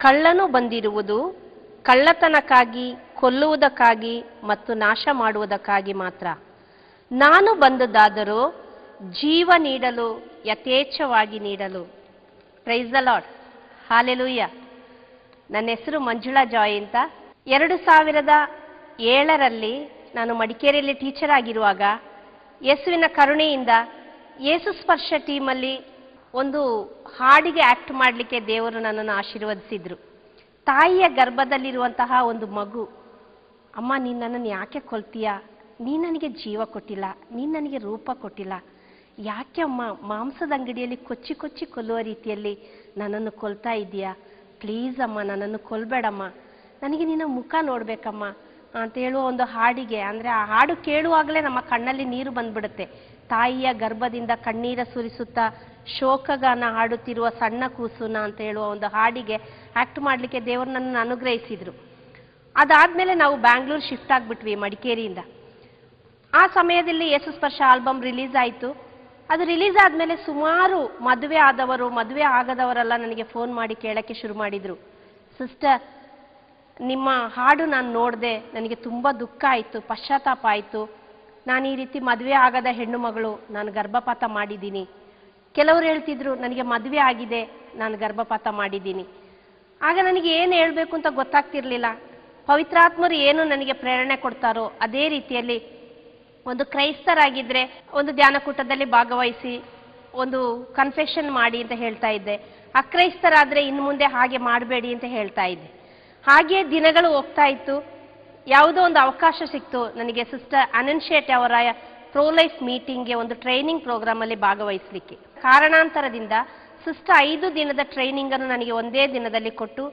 ಕಳ್ಳನು ಬಂದಿರುವುದು ಕಳ್ಳತನಕ್ಕಾಗಿ, ಕೊಲ್ಲುವುದಕ್ಕಾಗಿ ಮತ್ತು ನಾಶ ಮಾಡುವುದಕ್ಕಾಗಿ ಮಾತ್ರ. ನಾನು ಬಂದದ್ದಾದರೂ ಜೀವ ನೀಡಲು, ಯಥೇಚ್ಛವಾಗಿ ನೀಡಲು. ಪ್ರೈಸ್ ದ ಲಾರ್ಡ್ ಹಾಲೆಲೂಯ್ಯ ನನ್ನ ಹೆಸರು ಮಂಜುಳಾ ಜಾಯ್ ಅಂತ. ಎರಡು ಸಾವಿರದ ಏಳರಲ್ಲಿ ನಾನು ಮಡಿಕೇರಿಯಲ್ಲಿ ಟೀಚರ್ ಆಗಿರುವಾಗ, ಯೇಸುವಿನ ಕರುಣೆಯಿಂದ, ಯೇಸು ಸ್ಪರ್ಶ ಟೀಮಲ್ಲಿ ಒಂದು ಹಾಡಿಗೆ ಆಕ್ಟ್ ಮಾಡಲಿಕ್ಕೆ ದೇವರು ನನ್ನನ್ನು ಆಶೀರ್ವದಿಸಿದ್ರು. ತಾಯಿಯ ಗರ್ಭದಲ್ಲಿರುವಂತಹ ಒಂದು ಮಗು, ಅಮ್ಮ, ನೀನು ನನ್ನನ್ನು ಯಾಕೆ ಕೊಲ್ತೀಯ? ನೀ ನನಗೆ ಜೀವ ಕೊಟ್ಟಿಲ್ಲ, ನೀನು ನನಗೆ ರೂಪ ಕೊಟ್ಟಿಲ್ಲ. ಯಾಕೆ ಅಮ್ಮ, ಮಾಂಸದ ಅಂಗಡಿಯಲ್ಲಿ ಕೊಚ್ಚಿ ಕೊಚ್ಚಿ ಕೊಲ್ಲುವ ರೀತಿಯಲ್ಲಿ ನನ್ನನ್ನು ಕೊಲ್ತಾ ಇದೆಯಾ ಪ್ಲೀಸ್ ಅಮ್ಮ, ನನ್ನನ್ನು ಕೊಲ್ಬೇಡಮ್ಮ. ನನಗೆ ನಿನ್ನ ಮುಖ ನೋಡ್ಬೇಕಮ್ಮ. ಅಂತ ಹೇಳುವ ಒಂದು ಹಾಡಿಗೆ, ಅಂದರೆ ಆ ಹಾಡು ಕೇಳುವಾಗಲೇ ನಮ್ಮ ಕಣ್ಣಲ್ಲಿ ನೀರು ಬಂದ್ಬಿಡುತ್ತೆ. ತಾಯಿಯ ಗರ್ಭದಿಂದ ಕಣ್ಣೀರ ಸುರಿಸುತ್ತಾ ಶೋಕಗಾನ ಹಾಡುತ್ತಿರುವ ಸಣ್ಣ ಕೂಸುನ ಅಂತ ಹೇಳುವ ಒಂದು ಹಾಡಿಗೆ ಆಕ್ಟ್ ಮಾಡಲಿಕ್ಕೆ ದೇವರು ನನ್ನನ್ನು ಅನುಗ್ರಹಿಸಿದ್ರು. ಅದಾದ್ಮೇಲೆ ನಾವು ಬ್ಯಾಂಗ್ಳೂರ್ ಶಿಫ್ಟ್ ಆಗಿಬಿಟ್ವಿ ಮಡಿಕೇರಿಯಿಂದ. ಆ ಸಮಯದಲ್ಲಿ ಯೇಸು ಸ್ಪರ್ಶ ಆಲ್ಬಮ್ ರಿಲೀಸ್ ಆಯಿತು. ಅದು ರಿಲೀಸ್ ಆದಮೇಲೆ ಸುಮಾರು ಮದುವೆ ಆದವರು, ಮದುವೆ ಆಗದವರೆಲ್ಲ ನನಗೆ ಫೋನ್ ಮಾಡಿ ಕೇಳಕ್ಕೆ ಶುರು ಮಾಡಿದರು. ಸಿಸ್ಟರ್ ನಿಮ್ಮ ಹಾಡು ನಾನು ನೋಡಿದೆ, ನನಗೆ ತುಂಬ ದುಃಖ ಆಯಿತು, ಪಶ್ಚಾತ್ತಾಪ ಆಯಿತು. ನಾನು ಈ ರೀತಿ ಮದುವೆ ಆಗದ ಹೆಣ್ಣು ಮಗಳು, ನಾನು ಗರ್ಭಪಾತ ಮಾಡಿದ್ದೀನಿ. ಕೆಲವರು ಹೇಳ್ತಿದ್ರು, ನನಗೆ ಮದುವೆ ಆಗಿದೆ, ನಾನು ಗರ್ಭಪಾತ ಮಾಡಿದ್ದೀನಿ. ಆಗ ನನಗೆ ಏನು ಹೇಳಬೇಕು ಅಂತ ಗೊತ್ತಾಗ್ತಿರ್ಲಿಲ್ಲ. ಪವಿತ್ರಾತ್ಮರು ಏನು ನನಗೆ ಪ್ರೇರಣೆ ಕೊಡ್ತಾರೋ, ಅದೇ ರೀತಿಯಲ್ಲಿ ಒಂದು ಕ್ರೈಸ್ತರಾಗಿದ್ರೆ, ಒಂದು ಧ್ಯಾನಕೂಟದಲ್ಲಿ ಭಾಗವಹಿಸಿ, ಒಂದು ಕನ್ಫೆಷನ್ ಮಾಡಿ ಅಂತ ಹೇಳ್ತಾ ಇದ್ದೆ. ಅಕ್ರೈಸ್ತರಾದರೆ ಇನ್ನು ಮುಂದೆ ಹಾಗೆ ಮಾಡಬೇಡಿ ಅಂತ ಹೇಳ್ತಾ ಇದ್ದೆ. ಹಾಗೆ ದಿನಗಳು ಹೋಗ್ತಾ ಇತ್ತು. ಯಾವುದೋ ಒಂದು ಅವಕಾಶ ಸಿಕ್ತು. ನನಗೆ ಸಿಸ್ಟರ್ ಅನನ್ ಶೇಟ್ ಅವರ ಪ್ರೋಲೈಫ್ ಮೀಟಿಂಗ್ಗೆ ಒಂದು ಟ್ರೈನಿಂಗ್ ಪ್ರೋಗ್ರಾಮಲ್ಲಿ ಭಾಗವಹಿಸಲಿಕ್ಕೆ. ಕಾರಣಾಂತರದಿಂದ ಸುಸ್ತ ಐದು ದಿನದ ಟ್ರೈನಿಂಗ್ ಅನ್ನು ನನಗೆ ಒಂದೇ ದಿನದಲ್ಲಿ ಕೊಟ್ಟು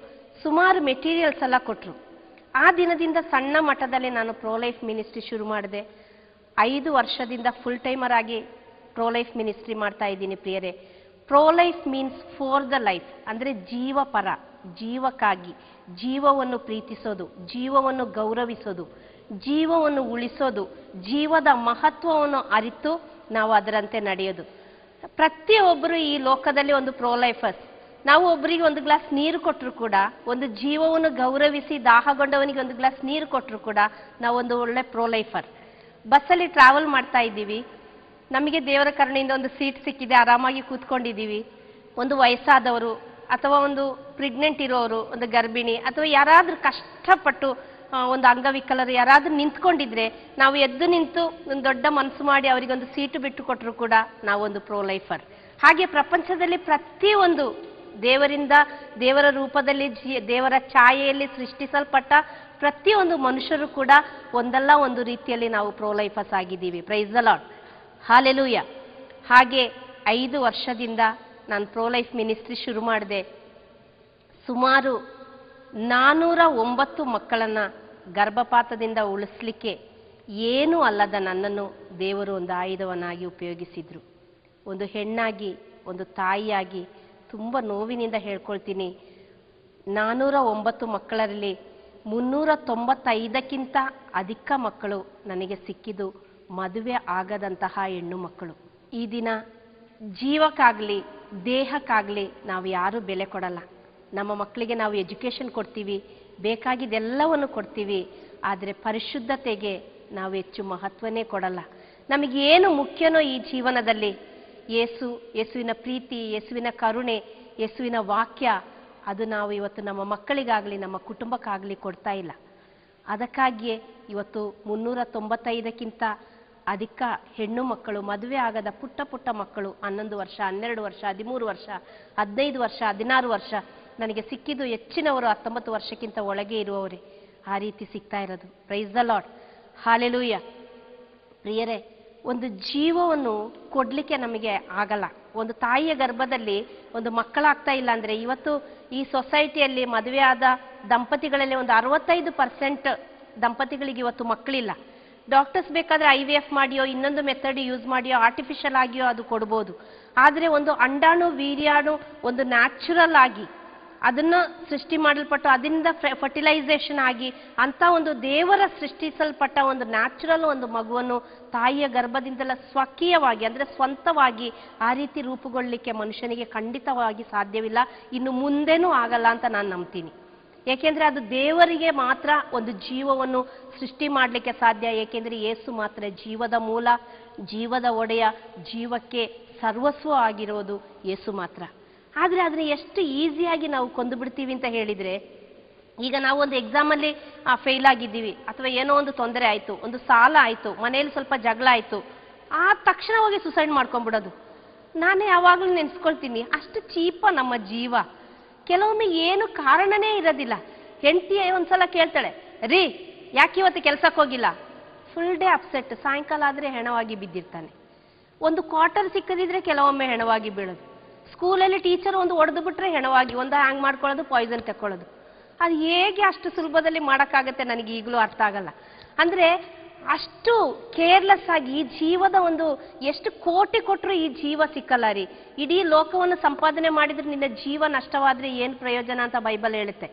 ಸುಮಾರು ಮೆಟೀರಿಯಲ್ಸ್ ಎಲ್ಲ ಕೊಟ್ಟರು ಆ ದಿನದಿಂದ ಸಣ್ಣ ಮಟ್ಟದಲ್ಲಿ ನಾನು ಪ್ರೋಲೈಫ್ ಮಿನಿಸ್ಟ್ರಿ ಶುರು ಮಾಡಿದೆ. ಐದು ವರ್ಷದಿಂದ ಫುಲ್ ಟೈಮರ್ ಆಗಿ ಪ್ರೋಲೈಫ್ ಮಿನಿಸ್ಟ್ರಿ ಮಾಡ್ತಾ ಇದ್ದೀನಿ ಪ್ರಿಯರೇ. Prolife means for the life ಅಂದರೆ ಜೀವಪರ ಜೀವಕ್ಕಾಗಿ, ಜೀವವನ್ನು ಪ್ರೀತಿಸೋದು, ಜೀವವನ್ನು ಗೌರವಿಸೋದು, ಜೀವವನ್ನು ಉಳಿಸೋದು, ಜೀವದ ಮಹತ್ವವನ್ನು ಅರಿತು ನಾವು ಅದರಂತೆ ನಡೆಯೋದು. ಪ್ರತಿಯೊಬ್ಬರು ಈ ಲೋಕದಲ್ಲಿ ಒಂದು ಪ್ರೋಲೈಫರ್ಸ್ ನಾವು ಒಬ್ಬರಿಗೆ ಒಂದು ಗ್ಲಾಸ್ ನೀರು ಕೊಟ್ಟರು ಕೂಡ, ಒಂದು ಜೀವವನ್ನು ಗೌರವಿಸಿ ದಾಹಗೊಂಡವನಿಗೆ ಒಂದು ಗ್ಲಾಸ್ ನೀರು ಕೊಟ್ಟರು ಕೂಡ ನಾವು ಒಂದು ಒಳ್ಳೆ ಪ್ರೋಲೈಫರ್ ಬಸ್ಸಲ್ಲಿ ಟ್ರಾವೆಲ್ ಮಾಡ್ತಾ ಇದ್ದೀವಿ. ನಮಗೆ ದೇವರ ಕರುಣೆಯಿಂದ ಒಂದು ಸೀಟ್ ಸಿಕ್ಕಿದೆ, ಆರಾಮಾಗಿ ಕೂತ್ಕೊಂಡಿದ್ದೀವಿ. ಒಂದು ವಯಸ್ಸಾದವರು ಅಥವಾ ಒಂದು ಪ್ರೆಗ್ನೆಂಟ್ ಇರೋರು, ಒಂದು ಗರ್ಭಿಣಿ ಅಥವಾ ಯಾರಾದರೂ ಕಷ್ಟಪಟ್ಟು ಒಂದು ಅಂಗವಿಕಲರು ಯಾರಾದರೂ ನಿಂತ್ಕೊಂಡಿದ್ರೆ ನಾವು ಎದ್ದು ನಿಂತು ಒಂದು ದೊಡ್ಡ ಮನಸ್ಸು ಮಾಡಿ ಅವರಿಗೊಂದು ಸೀಟು ಬಿಟ್ಟು ಕೊಟ್ಟರು ಕೂಡ ನಾವೊಂದು ಪ್ರೋ ಲೈಫರ್ ಹಾಗೆ ಪ್ರಪಂಚದಲ್ಲಿ ಪ್ರತಿಯೊಂದು ದೇವರಿಂದ, ದೇವರ ರೂಪದಲ್ಲಿ ದೇವರ ಛಾಯೆಯಲ್ಲಿ ಸೃಷ್ಟಿಸಲ್ಪಟ್ಟ ಪ್ರತಿಯೊಂದು ಮನುಷ್ಯರು ಕೂಡ ಒಂದಲ್ಲ ಒಂದು ರೀತಿಯಲ್ಲಿ ನಾವು ಪ್ರೋ ಲೈಫರ್ಸ್ ಆಗಿದ್ದೀವಿ. ಪ್ರೈಸ್ ದ ಲಾರ್ಡ್ ಹಾಲೆಲೂಯ ಹಾಗೆ ಐದು ವರ್ಷದಿಂದ ನಾನು ಪ್ರೋ ಲೈಫ್ ಮಿನಿಸ್ಟ್ರಿ ಶುರು ಮಾಡಿದೆ. ಸುಮಾರು ನಾನೂರ ಒಂಬತ್ತು ಮಕ್ಕಳನ್ನ ಗರ್ಭಪಾತದಿಂದ ಉಳಿಸ್ಲಿಕ್ಕೆ ಏನೂ ಅಲ್ಲದ ನನ್ನನ್ನು ದೇವರು ಒಂದು ಆಯುಧವನ್ನಾಗಿ ಉಪಯೋಗಿಸಿದ್ರು. ಒಂದು ಹೆಣ್ಣಾಗಿ, ಒಂದು ತಾಯಿಯಾಗಿ ತುಂಬ ನೋವಿನಿಂದ ಹೇಳ್ಕೊಳ್ತೀನಿ. ನಾನೂರ ಒಂಬತ್ತು ಮಕ್ಕಳಲ್ಲಿ ಮುನ್ನೂರ ತೊಂಬತ್ತೈದಕ್ಕಿಂತ ಅಧಿಕ ಮಕ್ಕಳು ನನಗೆ ಸಿಕ್ಕಿದ್ದು ಮದುವೆ ಆಗದಂತಹ ಹೆಣ್ಣು ಮಕ್ಕಳು. ಈ ದಿನ ಜೀವಕ್ಕಾಗಲಿ, ದೇಹಕ್ಕಾಗಲಿ ನಾವು ಯಾರೂ ಬೆಲೆ ಕೊಡಲ್ಲ. ನಮ್ಮ ಮಕ್ಕಳಿಗೆ ನಾವು ಎಜುಕೇಷನ್ ಕೊಡ್ತೀವಿ, ಬೇಕಾಗಿದ್ದೆಲ್ಲವನ್ನು ಕೊಡ್ತೀವಿ, ಆದರೆ ಪರಿಶುದ್ಧತೆಗೆ ನಾವು ಹೆಚ್ಚು ಮಹತ್ವನೇ ಕೊಡಲ್ಲ. ನಮಗೇನು ಮುಖ್ಯನೋ ಈ ಜೀವನದಲ್ಲಿ? ಯೇಸು ಯೇಸುವಿನ ಪ್ರೀತಿ, ಯೇಸುವಿನ ಕರುಣೆ, ಯೇಸುವಿನ ವಾಕ್ಯ, ಅದು ನಾವು ಇವತ್ತು ನಮ್ಮ ಮಕ್ಕಳಿಗಾಗಲಿ, ನಮ್ಮ ಕುಟುಂಬಕ್ಕಾಗಲಿ ಕೊಡ್ತಾ ಇಲ್ಲ. ಅದಕ್ಕಾಗಿಯೇ ಇವತ್ತು ಮುನ್ನೂರ ತೊಂಬತ್ತೈದಕ್ಕಿಂತ ಅಧಿಕ ಹೆಣ್ಣು ಮಕ್ಕಳು, ಮದುವೆ ಆಗದ ಪುಟ್ಟ ಪುಟ್ಟ ಮಕ್ಕಳು, ಹನ್ನೊಂದು ವರ್ಷ, ಹನ್ನೆರಡು ವರ್ಷ, ಹದಿಮೂರು ವರ್ಷ, ಹದಿನೈದು ವರ್ಷ, ಹದಿನಾರು ವರ್ಷ ನನಗೆ ಸಿಕ್ಕಿದ್ದು ಹೆಚ್ಚಿನವರು ಹತ್ತೊಂಬತ್ತು ವರ್ಷಕ್ಕಿಂತ ಒಳಗೆ ಇರುವವರೇ. ಆ ರೀತಿ ಸಿಗ್ತಾ ಇರೋದು. ಪ್ರೈಸ್ ದ ಲಾಡ್ ಹಾಲೆಲೂಯ ಪ್ರಿಯರೇ, ಒಂದು ಜೀವವನ್ನು ಕೊಡಲಿಕ್ಕೆ ನಮಗೆ ಆಗಲ್ಲ. ಒಂದು ತಾಯಿಯ ಗರ್ಭದಲ್ಲಿ ಒಂದು ಮಕ್ಕಳಾಗ್ತಾ ಇಲ್ಲ ಅಂದ್ರೆ ಇವತ್ತು ಈ ಸೊಸೈಟಿಯಲ್ಲಿ ಮದುವೆಯಾದ ದಂಪತಿಗಳಲ್ಲಿ ಒಂದು ಅರವತ್ತೈದು ಪರ್ಸೆಂಟ್ ದಂಪತಿಗಳಿಗೆ ಇವತ್ತು ಮಕ್ಕಳಿಲ್ಲ. ಡಾಕ್ಟರ್ಸ್ ಬೇಕಾದ್ರೆ ಐ ವಿ ಎಫ್ ಮಾಡಿಯೋ, ಇನ್ನೊಂದು ಮೆಥಡ್ ಯೂಸ್ ಮಾಡಿಯೋ ಆರ್ಟಿಫಿಷಿಯಲ್ ಆಗಿಯೋ ಅದು ಕೊಡ್ಬೋದು. ಆದರೆ ಒಂದು ಅಂಡಾಣು, ವೀರ್ಯಾಣು, ಒಂದು ನ್ಯಾಚುರಲ್ ಆಗಿ ಅದನ್ನ ಸೃಷ್ಟಿ ಮಾಡಲ್ಪಟ್ಟು ಅದರಿಂದ ಫರ್ಟಿಲೈಸೇಷನ್ ಆಗಿ ಅಂತ ಒಂದು ದೇವರ ಸೃಷ್ಟಿಸಲ್ಪಟ್ಟ ಒಂದು ನ್ಯಾಚುರಲ್ ಒಂದು ಮಗುವನ್ನು ತಾಯಿಯ ಗರ್ಭದಿಂದಲ ಸ್ವಕೀಯವಾಗಿ, ಅಂದ್ರೆ ಸ್ವಂತವಾಗಿ ಆ ರೀತಿ ರೂಪುಗೊಳ್ಳಲಿಕ್ಕೆ ಮನುಷ್ಯನಿಗೆ ಖಂಡಿತವಾಗಿ ಸಾಧ್ಯವಿಲ್ಲ. ಇನ್ನು ಮುಂದೇನೂ ಆಗಲ್ಲ ಅಂತ ನಾನು ನಂಬ್ತೀನಿ. ಏಕೆಂದ್ರೆ ಅದು ದೇವರಿಗೆ ಮಾತ್ರ ಒಂದು ಜೀವವನ್ನು ಸೃಷ್ಟಿ ಮಾಡಲಿಕ್ಕೆ ಸಾಧ್ಯ. ಏಕೆಂದ್ರೆ ಏಸು ಮಾತ್ರ ಜೀವದ ಮೂಲ, ಜೀವದ ಒಡೆಯ, ಜೀವಕ್ಕೆ ಸರ್ವಸ್ವ ಆಗಿರೋದು ಏಸು ಮಾತ್ರ. ಆದರೆ ಅದನ್ನ ಎಷ್ಟು ಈಸಿಯಾಗಿ ನಾವು ಕೊಂದು ಬಿಡ್ತೀವಿ ಅಂತ ಹೇಳಿದರೆ, ಈಗ ನಾವು ಒಂದು ಎಕ್ಸಾಮಲ್ಲಿ ಫೇಲ್ ಆಗಿದ್ದೀವಿ, ಅಥವಾ ಏನೋ ಒಂದು ತೊಂದರೆ ಆಯಿತು, ಒಂದು ಸಾಲ ಆಯಿತು, ಮನೆಯಲ್ಲಿ ಸ್ವಲ್ಪ ಜಗಳ ಆಯಿತು, ಆ ತಕ್ಷಣ ಹೋಗಿ ಸುಸೈಡ್ ಮಾಡ್ಕೊಂಡ್ಬಿಡೋದು. ನಾನೇ ಯಾವಾಗಲೂ ನೆನೆಸ್ಕೊಳ್ತೀನಿ, ಅಷ್ಟು ಚೀಪ ನಮ್ಮ ಜೀವ. ಕೆಲವೊಮ್ಮೆ ಏನು ಕಾರಣನೇ ಇರೋದಿಲ್ಲ. ಹೆಂಡತಿ ಒಂದ್ಸಲ ಕೇಳ್ತಾಳೆ, ರೀ, ಯಾಕೆ ಇವತ್ತು ಕೆಲ್ಸಕ್ಕೆ ಹೋಗಿಲ್ಲ? ಫುಲ್ ಡೇ ಅಪ್ಸೆಟ್ ಸಾಯಂಕಾಲ ಆದರೆ ಹೆಣವಾಗಿ ಬಿದ್ದಿರ್ತಾನೆ. ಒಂದು ಕ್ವಾರ್ಟರ್ ಸಿಕ್ಕದಿದ್ರೆ ಕೆಲವೊಮ್ಮೆ ಹೆಣವಾಗಿ ಬೀಳೋದು. ಸ್ಕೂಲಲ್ಲಿ ಟೀಚರ್ ಒಂದು ಒಡೆದು ಬಿಟ್ರೆ ಹೆಣವಾಗಿ, ಒಂದು ಹ್ಯಾಂಗ್ ಮಾಡ್ಕೊಳ್ಳೋದು ಪಾಯ್ಸನ್ ತಕ್ಕೊಳ್ಳೋದು. ಅದು ಹೇಗೆ ಅಷ್ಟು ಸುಲಭದಲ್ಲಿ ಮಾಡೋಕ್ಕಾಗತ್ತೆ ನನಗೆ ಈಗಲೂ ಅರ್ಥ ಆಗಲ್ಲ. ಅಂದರೆ ಅಷ್ಟು ಕೇರ್ಲೆಸ್ ಆಗಿ ಈ ಜೀವದ ಒಂದು ಎಷ್ಟು ಕೋಟಿ ಕೊಟ್ಟರು ಈ ಜೀವ ಸಿಕ್ಕಲ್ಲ ರೀ. ಇಡೀ ಲೋಕವನ್ನು ಸಂಪಾದನೆ ಮಾಡಿದ್ರೆ ನಿನ್ನ ಜೀವ ನಷ್ಟವಾದರೆ ಏನು ಪ್ರಯೋಜನ ಅಂತ ಬೈಬಲ್ ಹೇಳುತ್ತೆ.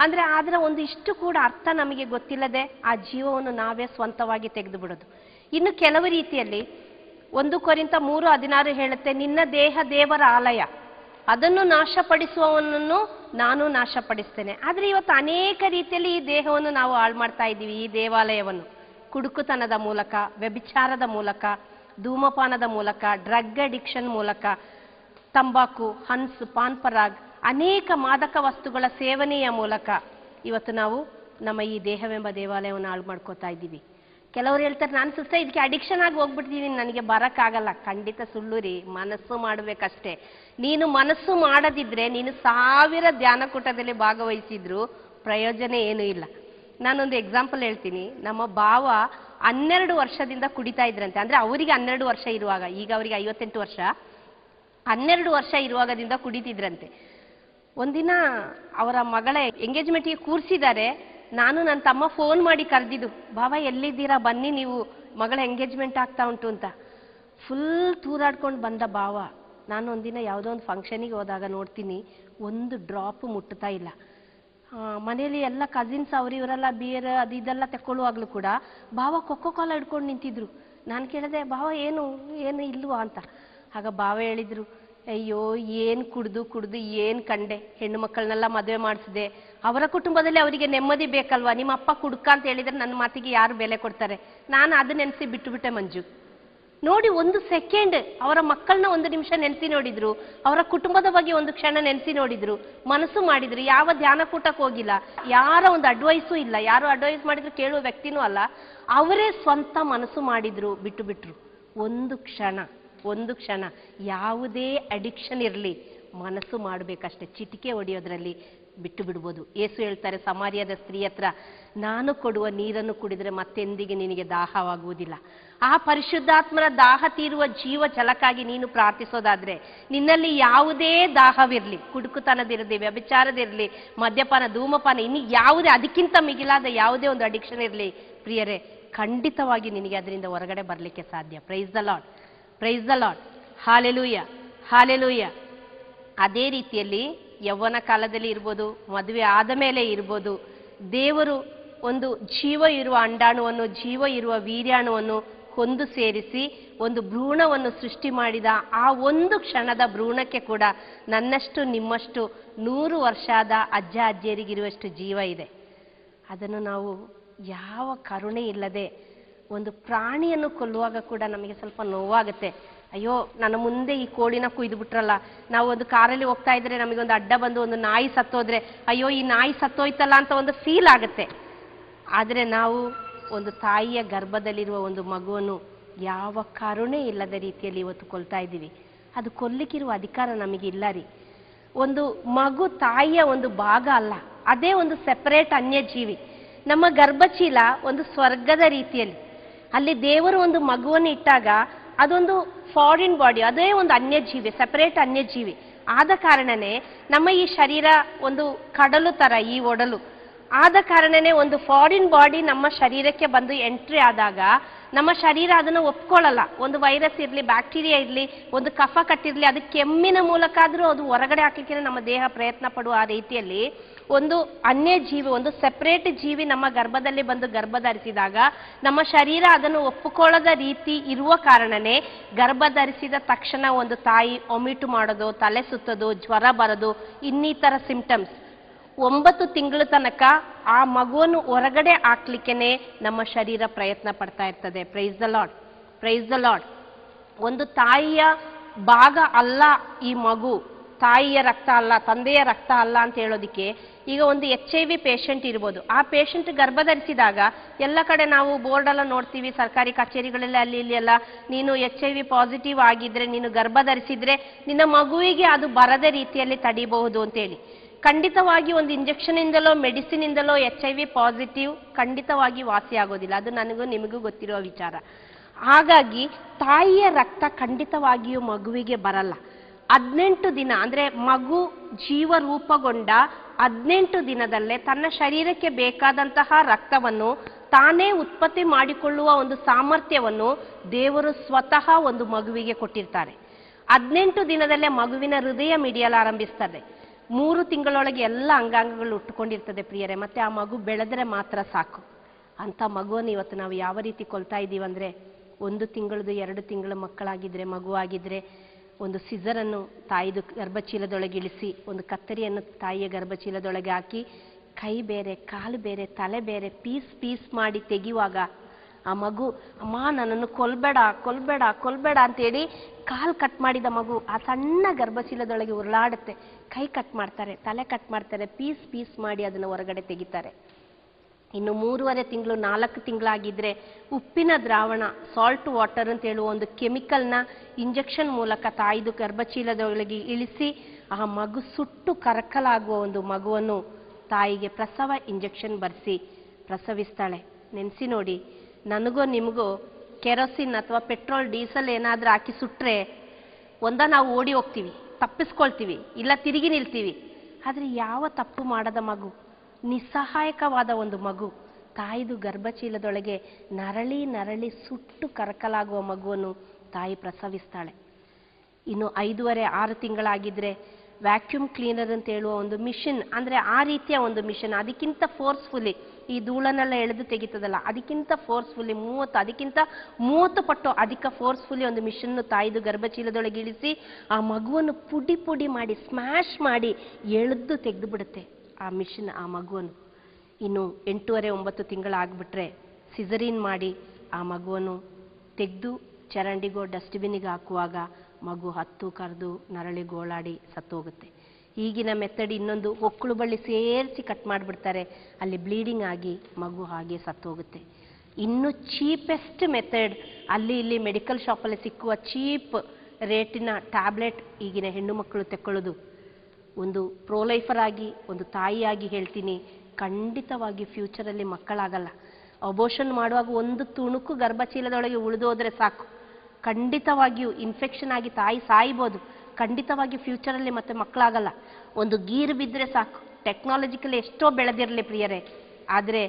ಅಂದರೆ ಅದರ ಒಂದು ಇಷ್ಟು ಕೂಡ ಅರ್ಥ ನಮಗೆ ಗೊತ್ತಿಲ್ಲದೆ ಆ ಜೀವವನ್ನು ನಾವೇ ಸ್ವಂತವಾಗಿ ತೆಗೆದು ಬಿಡೋದು ಇನ್ನು ಕೆಲವು ರೀತಿಯಲ್ಲಿ ಒಂದು ಕೊರಿಂತ ಮೂರು ಹದಿನಾರು ಹೇಳುತ್ತೆ, ನಿನ್ನ ದೇಹ ದೇವರ ಆಲಯ. ಅದನ್ನು ನಾಶಪಡಿಸುವವನನ್ನು ನಾನು ನಾಶಪಡಿಸ್ತೇನೆ. ಆದರೆ ಇವತ್ತು ಅನೇಕ ರೀತಿಯಲ್ಲಿ ಈ ದೇಹವನ್ನು ನಾವು ಹಾಳು ಮಾಡ್ತಾ ಇದ್ದೀವಿ, ಈ ದೇವಾಲಯವನ್ನು. ಕುಡುಕುತನದ ಮೂಲಕ, ವ್ಯಭಿಚಾರದ ಮೂಲಕ, ಧೂಮಪಾನದ ಮೂಲಕ, ಡ್ರಗ್ ಅಡಿಕ್ಷನ್ ಮೂಲಕ, ತಂಬಾಕು, ಹನ್ಸ್ ಪಾನ್ ಪರಾಗ್ ಅನೇಕ ಮಾದಕ ವಸ್ತುಗಳ ಸೇವನೆಯ ಮೂಲಕ ಇವತ್ತು ನಾವು ನಮ್ಮ ಈ ದೇಹವೆಂಬ ದೇವಾಲಯವನ್ನು ಹಾಳು ಮಾಡ್ಕೋತಾ ಇದ್ದೀವಿ. ಕೆಲವರು ಹೇಳ್ತಾರೆ, ನಾನು ಸುಸ್ತ ಇದಕ್ಕೆ ಅಡಿಕ್ಷನ್ ಆಗಿ ಹೋಗ್ಬಿಡ್ತೀನಿ ನನಗೆ ಬರೋಕ್ಕಾಗಲ್ಲ. ಖಂಡಿತ ಸುಳ್ಳು ರೀ, ಮನಸ್ಸು ಮಾಡಬೇಕಷ್ಟೇ. ನೀನು ಮನಸ್ಸು ಮಾಡದಿದ್ರೆ, ನೀನು ಸಾವಿರ ಧ್ಯಾನಕೂಟದಲ್ಲಿ ಭಾಗವಹಿಸಿದ್ರು ಪ್ರಯೋಜನ ಏನೂ ಇಲ್ಲ. ನಾನೊಂದು ಎಕ್ಸಾಂಪಲ್ ಹೇಳ್ತೀನಿ. ನಮ್ಮ ಭಾವ ಹನ್ನೆರಡು ವರ್ಷದಿಂದ ಕುಡಿತಾ ಇದ್ರಂತೆ. ಅಂದ್ರೆ ಅವರಿಗೆ ಹನ್ನೆರಡು ವರ್ಷ ಇರುವಾಗ, ಈಗ ಅವರಿಗೆ ಐವತ್ತೆಂಟು ವರ್ಷ. ಹನ್ನೆರಡು ವರ್ಷ ಇರುವಾಗದಿಂದ ಕುಡಿತಿದ್ರಂತೆ. ಒಂದಿನ ಅವರ ಮಗಳ ಎಂಗೇಜ್ಮೆಂಟ್ಗೆ ಕೂರಿಸಿದ್ದಾರೆ. ನಾನು ನನ್ನ ತಮ್ಮ ಫೋನ್ ಮಾಡಿ ಕರೆದಿದ್ದು, ಬಾವ, ಎಲ್ಲಿದ್ದೀರಾ? ಬನ್ನಿ ನೀವು. ಮಗಳ ಎಂಗೇಜ್ಮೆಂಟ್ ಆಗ್ತಾ ಉಂಟು ಅಂತ. ಫುಲ್ ತೂರಾಡ್ಕೊಂಡು ಬಂದ ಭಾವ ನಾನು ಒಂದಿನ ಯಾವುದೋ ಒಂದು ಫಂಕ್ಷನಿಗೆ ಹೋದಾಗ ನೋಡ್ತೀನಿ, ಒಂದು ಡ್ರಾಪ್ ಮುಟ್ತಾ ಇಲ್ಲ. ಮನೇಲಿ ಎಲ್ಲ ಕಸಿನ್ಸ್ ಅವ್ರು, ಇವರೆಲ್ಲ ಬಿಯರ್ ಅದು ಇದೆಲ್ಲ ತಗೊಳ್ಳುವಾಗ್ಲೂ ಕೂಡ ಭಾವ ಕೊಕ್ಕೋ ಕಾಲ ಹಿಡ್ಕೊಂಡು ನಿಂತಿದ್ರು. ನಾನು ಕೇಳಿದೆ ಭಾವ ಏನು? ಏನು ಇಲ್ವಾ ಅಂತ. ಆಗ ಭಾವ ಹೇಳಿದ್ರು, ಅಯ್ಯೋ, ಏನು ಕುಡ್ದು ಕುಡ್ದು, ಏನು ಕಂಡೆ? ಹೆಣ್ಣು ಮಕ್ಕಳನ್ನೆಲ್ಲ ಮದುವೆ ಮಾಡಿಸಿದೆ. ಅವರ ಕುಟುಂಬದಲ್ಲಿ ಅವರಿಗೆ ನೆಮ್ಮದಿ ಬೇಕಲ್ವಾ? ನಿಮ್ಮ ಅಪ್ಪ ಕುಡ್ಕ ಅಂತ ಹೇಳಿದ್ರೆ ನನ್ನ ಮಾತಿಗೆ ಯಾರು ಬೆಲೆ ಕೊಡ್ತಾರೆ? ನಾನು ಅದು ನೆನೆಸಿ ಬಿಟ್ಟುಬಿಟ್ಟೆ ಮಂಜು. ನೋಡಿ, ಒಂದು ಸೆಕೆಂಡ್ ಅವರ ಮಕ್ಕಳನ್ನ ಒಂದು ನಿಮಿಷ ನೆನೆಸಿ ನೋಡಿದ್ರು, ಅವರ ಕುಟುಂಬದ ಬಗ್ಗೆ ಒಂದು ಕ್ಷಣ ನೆನೆಸಿ ನೋಡಿದ್ರು, ಮನಸ್ಸು ಮಾಡಿದ್ರು, ಯಾವ ಧ್ಯಾನಕೂಟಕ್ಕೆ ಹೋಗಿಲ್ಲ, ಯಾರ ಒಂದು ಅಡ್ವೈಸು ಇಲ್ಲ, ಯಾರು ಅಡ್ವೈಸ್ ಮಾಡಿದ್ರು ಕೇಳುವ ವ್ಯಕ್ತಿನೂ ಅಲ್ಲ, ಅವರೇ ಸ್ವಂತ ಮನಸ್ಸು ಮಾಡಿದ್ರು, ಬಿಟ್ಟು ಬಿಟ್ರು. ಒಂದು ಕ್ಷಣ ಒಂದು ಕ್ಷಣ, ಯಾವುದೇ ಅಡಿಕ್ಷನ್ ಇರಲಿ, ಮನಸ್ಸು ಮಾಡಬೇಕಷ್ಟೆ, ಚಿಟಿಕೆ ಹೊಡೆಯೋದ್ರಲ್ಲಿ. ಬಿಟ್ಟು ಬಿಡ್ಬೋದು ಏಸು ಹೇಳ್ತಾರೆ, ಸಮಾರ್ಯದ ಸ್ತ್ರೀ ಹತ್ರ ನಾನು ಕೊಡುವ ನೀರನ್ನು ಕುಡಿದ್ರೆ ಮತ್ತೆಂದಿಗೆ ನಿನಗೆ ದಾಹವಾಗುವುದಿಲ್ಲ. ಆ ಪರಿಶುದ್ಧಾತ್ಮನ ದಾಹ ತೀರುವ ಜೀವ ಜಲಕ್ಕಾಗಿ ನೀನು ಪ್ರಾರ್ಥಿಸೋದಾದ್ರೆ, ನಿನ್ನಲ್ಲಿ ಯಾವುದೇ ದಾಹವಿರಲಿ, ಕುಡುಕುತನದಿರಲಿ, ವ್ಯಭಿಚಾರದಿರಲಿ, ಮದ್ಯಪಾನ, ಧೂಮಪಾನ, ಇನ್ನು ಯಾವುದೇ, ಅದಕ್ಕಿಂತ ಮಿಗಿಲಾದ ಯಾವುದೇ ಒಂದು ಅಡಿಕ್ಷನ್ ಇರಲಿ, ಪ್ರಿಯರೇ, ಖಂಡಿತವಾಗಿ ನಿನಗೆ ಅದರಿಂದ ಹೊರಗಡೆ ಬರಲಿಕ್ಕೆ ಸಾಧ್ಯ. Praise the Lord praise the Lord hallelujah hallelujah ಅದೇ ರೀತಿಯಲ್ಲಿ ಯೌವನ ಕಾಲದಲ್ಲಿ ಇರ್ಬೋದು, ಮದುವೆ ಆದ ಮೇಲೆ ಇರ್ಬೋದು, ದೇವರು ಒಂದು ಜೀವ ಇರುವ ಅಂಡಾಣುವನ್ನು, ಜೀವ ಇರುವ ವೀರ್ಯಾಣುವನ್ನು ಹೊಂದು ಸೇರಿಸಿ ಒಂದು ಭ್ರೂಣವನ್ನು ಸೃಷ್ಟಿ ಮಾಡಿದ ಆ ಒಂದು ಕ್ಷಣದ ಭ್ರೂಣಕ್ಕೆ ಕೂಡ ನನ್ನಷ್ಟು ನಿಮ್ಮಷ್ಟು ನೂರು ವರ್ಷದ ಅಜ್ಜ ಅಜ್ಜಿಯರಿಗಿರುವಷ್ಟು ಜೀವ ಇದೆ. ಅದನ್ನು ನಾವು ಯಾವ ಕರುಣೆ ಇಲ್ಲದೆ ಒಂದು ಪ್ರಾಣಿಯನ್ನು ಕೊಲ್ಲುವಾಗ ಕೂಡ ನಮಗೆ ಸ್ವಲ್ಪ ನೋವಾಗುತ್ತೆ. ಅಯ್ಯೋ, ನನ್ನ ಮುಂದೆ ಈ ಕೋಳಿನ ಕುಯ್ದು ಬಿಟ್ರಲ್ಲ. ನಾವು ಒಂದು ಕಾರಲ್ಲಿ ಹೋಗ್ತಾ ಇದ್ರೆ ನಮಗೊಂದು ಅಡ್ಡ ಬಂದು ಒಂದು ನಾಯಿ ಸತ್ತೋದ್ರೆ, ಅಯ್ಯೋ, ಈ ನಾಯಿ ಸತ್ತೋಯ್ತಲ್ಲ ಅಂತ ಒಂದು ಫೀಲ್ ಆಗುತ್ತೆ. ಆದರೆ ನಾವು ಒಂದು ತಾಯಿಯ ಗರ್ಭದಲ್ಲಿರುವ ಒಂದು ಮಗುವನ್ನು ಯಾವ ಕರುಣೆ ಇಲ್ಲದ ರೀತಿಯಲ್ಲಿ ಇವತ್ತು ಕೊಲ್ತಾ ಇದ್ದೀವಿ. ಅದು ಕೊಲ್ಲಿಕ್ಕಿರುವ ಅಧಿಕಾರ ನಮಗಿಲ್ಲ ರೀ. ಒಂದು ಮಗು ತಾಯಿಯ ಒಂದು ಭಾಗ ಅಲ್ಲ, ಅದೇ ಒಂದು ಸೆಪರೇಟ್ ಅನ್ಯ ಜೀವಿ ನಮ್ಮ ಗರ್ಭಚೀಲ ಒಂದು ಸ್ವರ್ಗದ ರೀತಿಯಲ್ಲಿ. ಅಲ್ಲಿ ದೇವರು ಒಂದು ಮಗುವನ್ನು ಇಟ್ಟಾಗ ಅದೊಂದು ಫಾರಿನ್ ಬಾಡಿ ಅದೇ ಒಂದು ಅನ್ಯ ಜೀವಿ ಸೆಪರೇಟ್ ಅನ್ಯ ಜೀವಿ ಆದ ಕಾರಣನೇ ನಮ್ಮ ಈ ಶರೀರ ಒಂದು ಕಡಲು ತರ, ಈ ಒಡಲು. ಆದ ಕಾರಣನೇ ಒಂದು ಫಾರಿನ್ ಬಾಡಿ ನಮ್ಮ ಶರೀರಕ್ಕೆ ಬಂದು ಎಂಟ್ರಿ ಆದಾಗ ನಮ್ಮ ಶರೀರ ಅದನ್ನು ಒಪ್ಕೊಳ್ಳಲ್ಲ. ಒಂದು ವೈರಸ್ ಇರಲಿ ಬ್ಯಾಕ್ಟೀರಿಯಾ ಇರಲಿ, ಒಂದು ಕಫ ಕಟ್ಟಿರಲಿ, ಅದು ಕೆಮ್ಮಿನ ಮೂಲಕ ಆದರೂ ಅದು ಹೊರಗಡೆ ಹಾಕಲಿಕ್ಕೆ ನಮ್ಮ ದೇಹ ಪ್ರಯತ್ನ ಪಡುವ ಆ ರೀತಿಯಲ್ಲಿ ಒಂದು ಅನ್ಯ ಜೀವಿ, ಒಂದು ಸೆಪರೇಟ್ ಜೀವಿ ನಮ್ಮ ಗರ್ಭದಲ್ಲಿ ಬಂದು ಗರ್ಭಧರಿಸಿದಾಗ ನಮ್ಮ ಶರೀರ ಅದನ್ನು ಒಪ್ಪಿಕೊಳ್ಳದ ರೀತಿ ಇರುವ ಕಾರಣನೇ ಗರ್ಭಧರಿಸಿದ ತಕ್ಷಣ ಒಂದು ತಾಯಿ ಒಮಿಟು ಮಾಡೋದು, ತಲೆ ಸುತ್ತೋದು, ಜ್ವರ ಬರೋದು, ಇನ್ನಿತರ ಸಿಂಪ್ಟಮ್ಸ್ ಒಂಬತ್ತು ತಿಂಗಳ ತನಕ ಆ ಮಗುವನ್ನು ಹೊರಗಡೆ ಹಾಕ್ಲಿಕ್ಕೆನೆ ನಮ್ಮ ಶರೀರ ಪ್ರಯತ್ನ ಪಡ್ತಾ ಇರ್ತದೆ. Praise the Lord praise the Lord ಒಂದು ತಾಯಿಯ ಭಾಗ ಅಲ್ಲ ಈ ಮಗು. ತಾಯಿಯ ರಕ್ತ ಅಲ್ಲ, ತಂದೆಯ ರಕ್ತ ಅಲ್ಲ ಅಂತ ಹೇಳೋದಕ್ಕೆ ಈಗ ಒಂದು ಎಚ್ ಐ ವಿ ಪೇಷಂಟ್ ಇರ್ಬೋದು. ಆ ಪೇಷಂಟ್ ಗರ್ಭಧರಿಸಿದಾಗ ಎಲ್ಲ ಕಡೆ ನಾವು ಬೋರ್ಡ್ ಎಲ್ಲ ನೋಡ್ತೀವಿ, ಸರ್ಕಾರಿ ಕಚೇರಿಗಳಲ್ಲಿ ಅಲ್ಲಿ ಇಲ್ಲಿ ಎಲ್ಲ. ನೀನು ಎಚ್ ಐ ವಿ ಪಾಸಿಟಿವ್ ಆಗಿದ್ರೆ, ನೀನು ಗರ್ಭಧರಿಸಿದ್ರೆ ನಿನ್ನ ಮಗುವಿಗೆ ಅದು ಬರದ ರೀತಿಯಲ್ಲಿ ತಡಿಬಹುದು ಅಂತೇಳಿ. ಖಂಡಿತವಾಗಿ ಒಂದು ಇಂಜೆಕ್ಷನ್ ಇಂದಲೋ ಮೆಡಿಸಿನ್ ಇಂದಲೋ ಎಚ್ ಐ ವಿ ಪಾಸಿಟಿವ್ ಖಂಡಿತವಾಗಿ ವಾಸಿ ಆಗೋದಿಲ್ಲ. ಅದು ನನಗೂ ನಿಮಗೂ ಗೊತ್ತಿರೋ ವಿಚಾರ. ಹಾಗಾಗಿ ತಾಯಿಯ ರಕ್ತ ಖಂಡಿತವಾಗಿಯೂ ಮಗುವಿಗೆ ಬರಲ್ಲ. ಹದಿನೆಂಟು ದಿನ, ಅಂದ್ರೆ ಮಗು ಜೀವ ರೂಪಗೊಂಡ ಹದಿನೆಂಟು ದಿನದಲ್ಲೇ ತನ್ನ ಶರೀರಕ್ಕೆ ಬೇಕಾದಂತಹ ರಕ್ತವನ್ನು ತಾನೇ ಉತ್ಪತ್ತಿ ಮಾಡಿಕೊಳ್ಳುವ ಒಂದು ಸಾಮರ್ಥ್ಯವನ್ನು ದೇವರು ಸ್ವತಃ ಒಂದು ಮಗುವಿಗೆ ಕೊಟ್ಟಿರ್ತಾರೆ. ಹದಿನೆಂಟು ದಿನದಲ್ಲೇ ಮಗುವಿನ ಹೃದಯ ಮಿಡಿಯಲಾರಂಭಿಸ್ತದೆ ಮೂರು ತಿಂಗಳೊಳಗೆ ಎಲ್ಲ ಅಂಗಾಂಗಗಳು ಉಟ್ಟುಕೊಂಡಿರ್ತದೆ ಪ್ರಿಯರೇ, ಮತ್ತೆ ಆ ಮಗು ಬೆಳೆದರೆ ಮಾತ್ರ ಸಾಕು. ಅಂತ ಮಗುವನ್ನು ಇವತ್ತು ನಾವು ಯಾವ ರೀತಿ ಕೊಲ್ತಾ ಇದ್ದೀವಂದ್ರೆ ಒಂದು ತಿಂಗಳದು ಎರಡು ತಿಂಗಳ ಮಕ್ಕಳಾಗಿದ್ರೆ ಮಗುವಾಗಿದ್ರೆ ಒಂದು ಸಿಸರನ್ನು ತಾಯಿದು ಗರ್ಭಚೀಲದೊಳಗೆ ಇಳಿಸಿ, ಒಂದು ಕತ್ತರಿಯನ್ನು ತಾಯಿಯ ಗರ್ಭಚೀಲದೊಳಗೆ ಹಾಕಿ, ಕೈ ಬೇರೆ, ಕಾಲು ಬೇರೆ, ತಲೆ ಬೇರೆ, ಪೀಸ್ ಪೀಸ್ ಮಾಡಿ ತೆಗೆಯುವಾಗ ಆ ಮಗು, ಅಮ್ಮ, ನನ್ನನ್ನು ಕೊಲ್ಬೇಡ ಕೊಲ್ಬೇಡ ಕೊಲ್ಬೇಡ ಅಂತೇಳಿ ಕಾಲು ಕಟ್ ಮಾಡಿದ ಮಗು ಆ ಸಣ್ಣ ಗರ್ಭಚೀಲದೊಳಗೆ ಉರುಳಾಡುತ್ತೆ. ಕೈ ಕಟ್ ಮಾಡ್ತಾರೆ, ತಲೆ ಕಟ್ ಮಾಡ್ತಾರೆ, ಪೀಸ್ ಪೀಸ್ ಮಾಡಿ ಅದನ್ನು ಹೊರಗಡೆ ತೆಗಿತಾರೆ. ಇನ್ನು ಮೂರುವರೆ ತಿಂಗಳು, ನಾಲ್ಕು ತಿಂಗಳಾಗಿದ್ದರೆ ಉಪ್ಪಿನ ದ್ರಾವಣ ಸಾಲ್ಟ್ ವಾಟರ್ ಅಂತ ಹೇಳುವ ಒಂದು ಕೆಮಿಕಲ್ನ ಇಂಜೆಕ್ಷನ್ ಮೂಲಕ ತಾಯಿದು ಗರ್ಭಚೀಲದೊಳಗೆ ಇಳಿಸಿ, ಆ ಮಗು ಸುಟ್ಟು ಕರಕಲಾಗುವ ಒಂದು ಮಗುವನ್ನು ತಾಯಿಗೆ ಪ್ರಸವ ಇಂಜೆಕ್ಷನ್ ಬರೆಸಿ ಪ್ರಸವಿಸ್ತಾಳೆ. ನೆನೆಸಿ ನೋಡಿ, ನನಗೋ ನಿಮಗೂ ಕೆರೋಸಿನ್ ಅಥವಾ ಪೆಟ್ರೋಲ್ ಡೀಸೆಲ್ ಏನಾದರೂ ಹಾಕಿ ಸುಟ್ಟರೆ ಒಂದ ನಾವು ಓಡಿ ಹೋಗ್ತೀವಿ, ತಪ್ಪಿಸ್ಕೊಳ್ತೀವಿ, ಇಲ್ಲ ತಿರುಗಿ ನಿಲ್ತೀವಿ. ಆದರೆ ಯಾವ ತಪ್ಪು ಮಾಡದ ಮಗು? ನಿಸ್ಸಹಾಯಕವಾದ ಒಂದು ಮಗು. ತಾಯಿದು ಗರ್ಭಚೀಲದೊಳಗೆ ನರಳಿ ನರಳಿ ಸುಟ್ಟು ಕರಕಲಾಗುವ ಮಗುವನ್ನು ತಾಯಿ ಪ್ರಸವಿಸ್ತಾಳೆ. ಇನ್ನು ಐದೂವರೆ, ಆರು ತಿಂಗಳಾಗಿದ್ರೆ ವ್ಯಾಕ್ಯೂಮ್ ಕ್ಲೀನರ್ ಅಂತ ಹೇಳುವ ಒಂದು ಮಿಷಿನ್, ಅಂದ್ರೆ ಆ ರೀತಿಯ ಒಂದು ಮಿಷನ್, ಅದಕ್ಕಿಂತ ಫೋರ್ಸ್ಫುಲಿ ಈ ಧೂಳನ್ನೆಲ್ಲ ಎಳೆದು ತೆಗಿತದಲ್ಲ, ಅದಕ್ಕಿಂತ ಫೋರ್ಸ್ಫುಲಿ ಮೂವತ್ತು, ಅದಕ್ಕಿಂತ ಮೂವತ್ತು ಪಟ್ಟು ಅಧಿಕ ಫೋರ್ಸ್ಫುಲಿ ಒಂದು ಮಿಷನ್ ತಾಯಿದು ಗರ್ಭಚೀಲದೊಳಗೆ ಇಳಿಸಿ ಆ ಮಗುವನ್ನು ಪುಡಿ ಪುಡಿ ಮಾಡಿ, ಸ್ಮ್ಯಾಶ್ ಮಾಡಿ ಎಳೆದು ತೆಗೆದು ಬಿಡುತ್ತೆ ಆ ಮಿಷಿನ್, ಆ ಮಗುವನ್ನು. ಇನ್ನು ಎಂಟೂವರೆ, ಒಂಬತ್ತು ತಿಂಗಳಾಗ್ಬಿಟ್ರೆ ಸಿಜರೀನ್ ಮಾಡಿ ಆ ಮಗುವನ್ನು ತೆಗೆದು ಚರಂಡಿಗೋ, ಡಸ್ಟ್ಬಿನ್ನಿಗೆ ಹಾಕುವಾಗ ಮಗು ಹತ್ತು ಕರೆದು ನರಳಿ ಗೋಳಾಡಿ ಸತ್ತೋಗುತ್ತೆ. ಈಗಿನ ಮೆಥಡ್ ಇನ್ನೊಂದು ಹೊಕ್ಕಳು ಬಳ್ಳಿ ಸೇರಿಸಿ ಕಟ್ ಮಾಡಿಬಿಡ್ತಾರೆ. ಅಲ್ಲಿ ಬ್ಲೀಡಿಂಗ್ ಆಗಿ ಮಗು ಹಾಗೆ ಸತ್ತೋಗುತ್ತೆ. ಇನ್ನು ಚೀಪೆಸ್ಟ್ ಮೆಥಡ್, ಅಲ್ಲಿ ಇಲ್ಲಿ ಮೆಡಿಕಲ್ ಶಾಪಲ್ಲಿ ಸಿಕ್ಕುವ ಚೀಪ್ ರೇಟಿನ ಟ್ಯಾಬ್ಲೆಟ್ ಈಗಿನ ಹೆಣ್ಣು ಮಕ್ಕಳು ತೆಕ್ಕೊಳ್ಳೋದು. ಒಂದು ಪ್ರೋಲೈಫರ್ ಆಗಿ, ಒಂದು ತಾಯಿಯಾಗಿ ಹೇಳ್ತೀನಿ, ಖಂಡಿತವಾಗಿ ಫ್ಯೂಚರಲ್ಲಿ ಮಕ್ಕಳಾಗಲ್ಲ. ಅಬೋಷನ್ ಮಾಡುವಾಗ ಒಂದು ತುಣುಕು ಗರ್ಭಚೀಲದೊಳಗೆ ಉಳಿದೋದ್ರೆ ಸಾಕು. ಖಂಡಿತವಾಗಿಯೂ ಇನ್ಫೆಕ್ಷನ್ ಆಗಿ ತಾಯಿ ಸಾಯ್ಬೋದು. ಖಂಡಿತವಾಗಿ ಫ್ಯೂಚರಲ್ಲಿ ಮತ್ತೆ ಮಕ್ಕಳಾಗಲ್ಲ. ಒಂದು ಗೀರು ಬಿದ್ದರೆ ಸಾಕು. ಟೆಕ್ನಾಲಜಿಕಲಿ ಎಷ್ಟೋ ಬೆಳೆದಿರಲಿ ಪ್ರಿಯರೇ. ಆದರೆ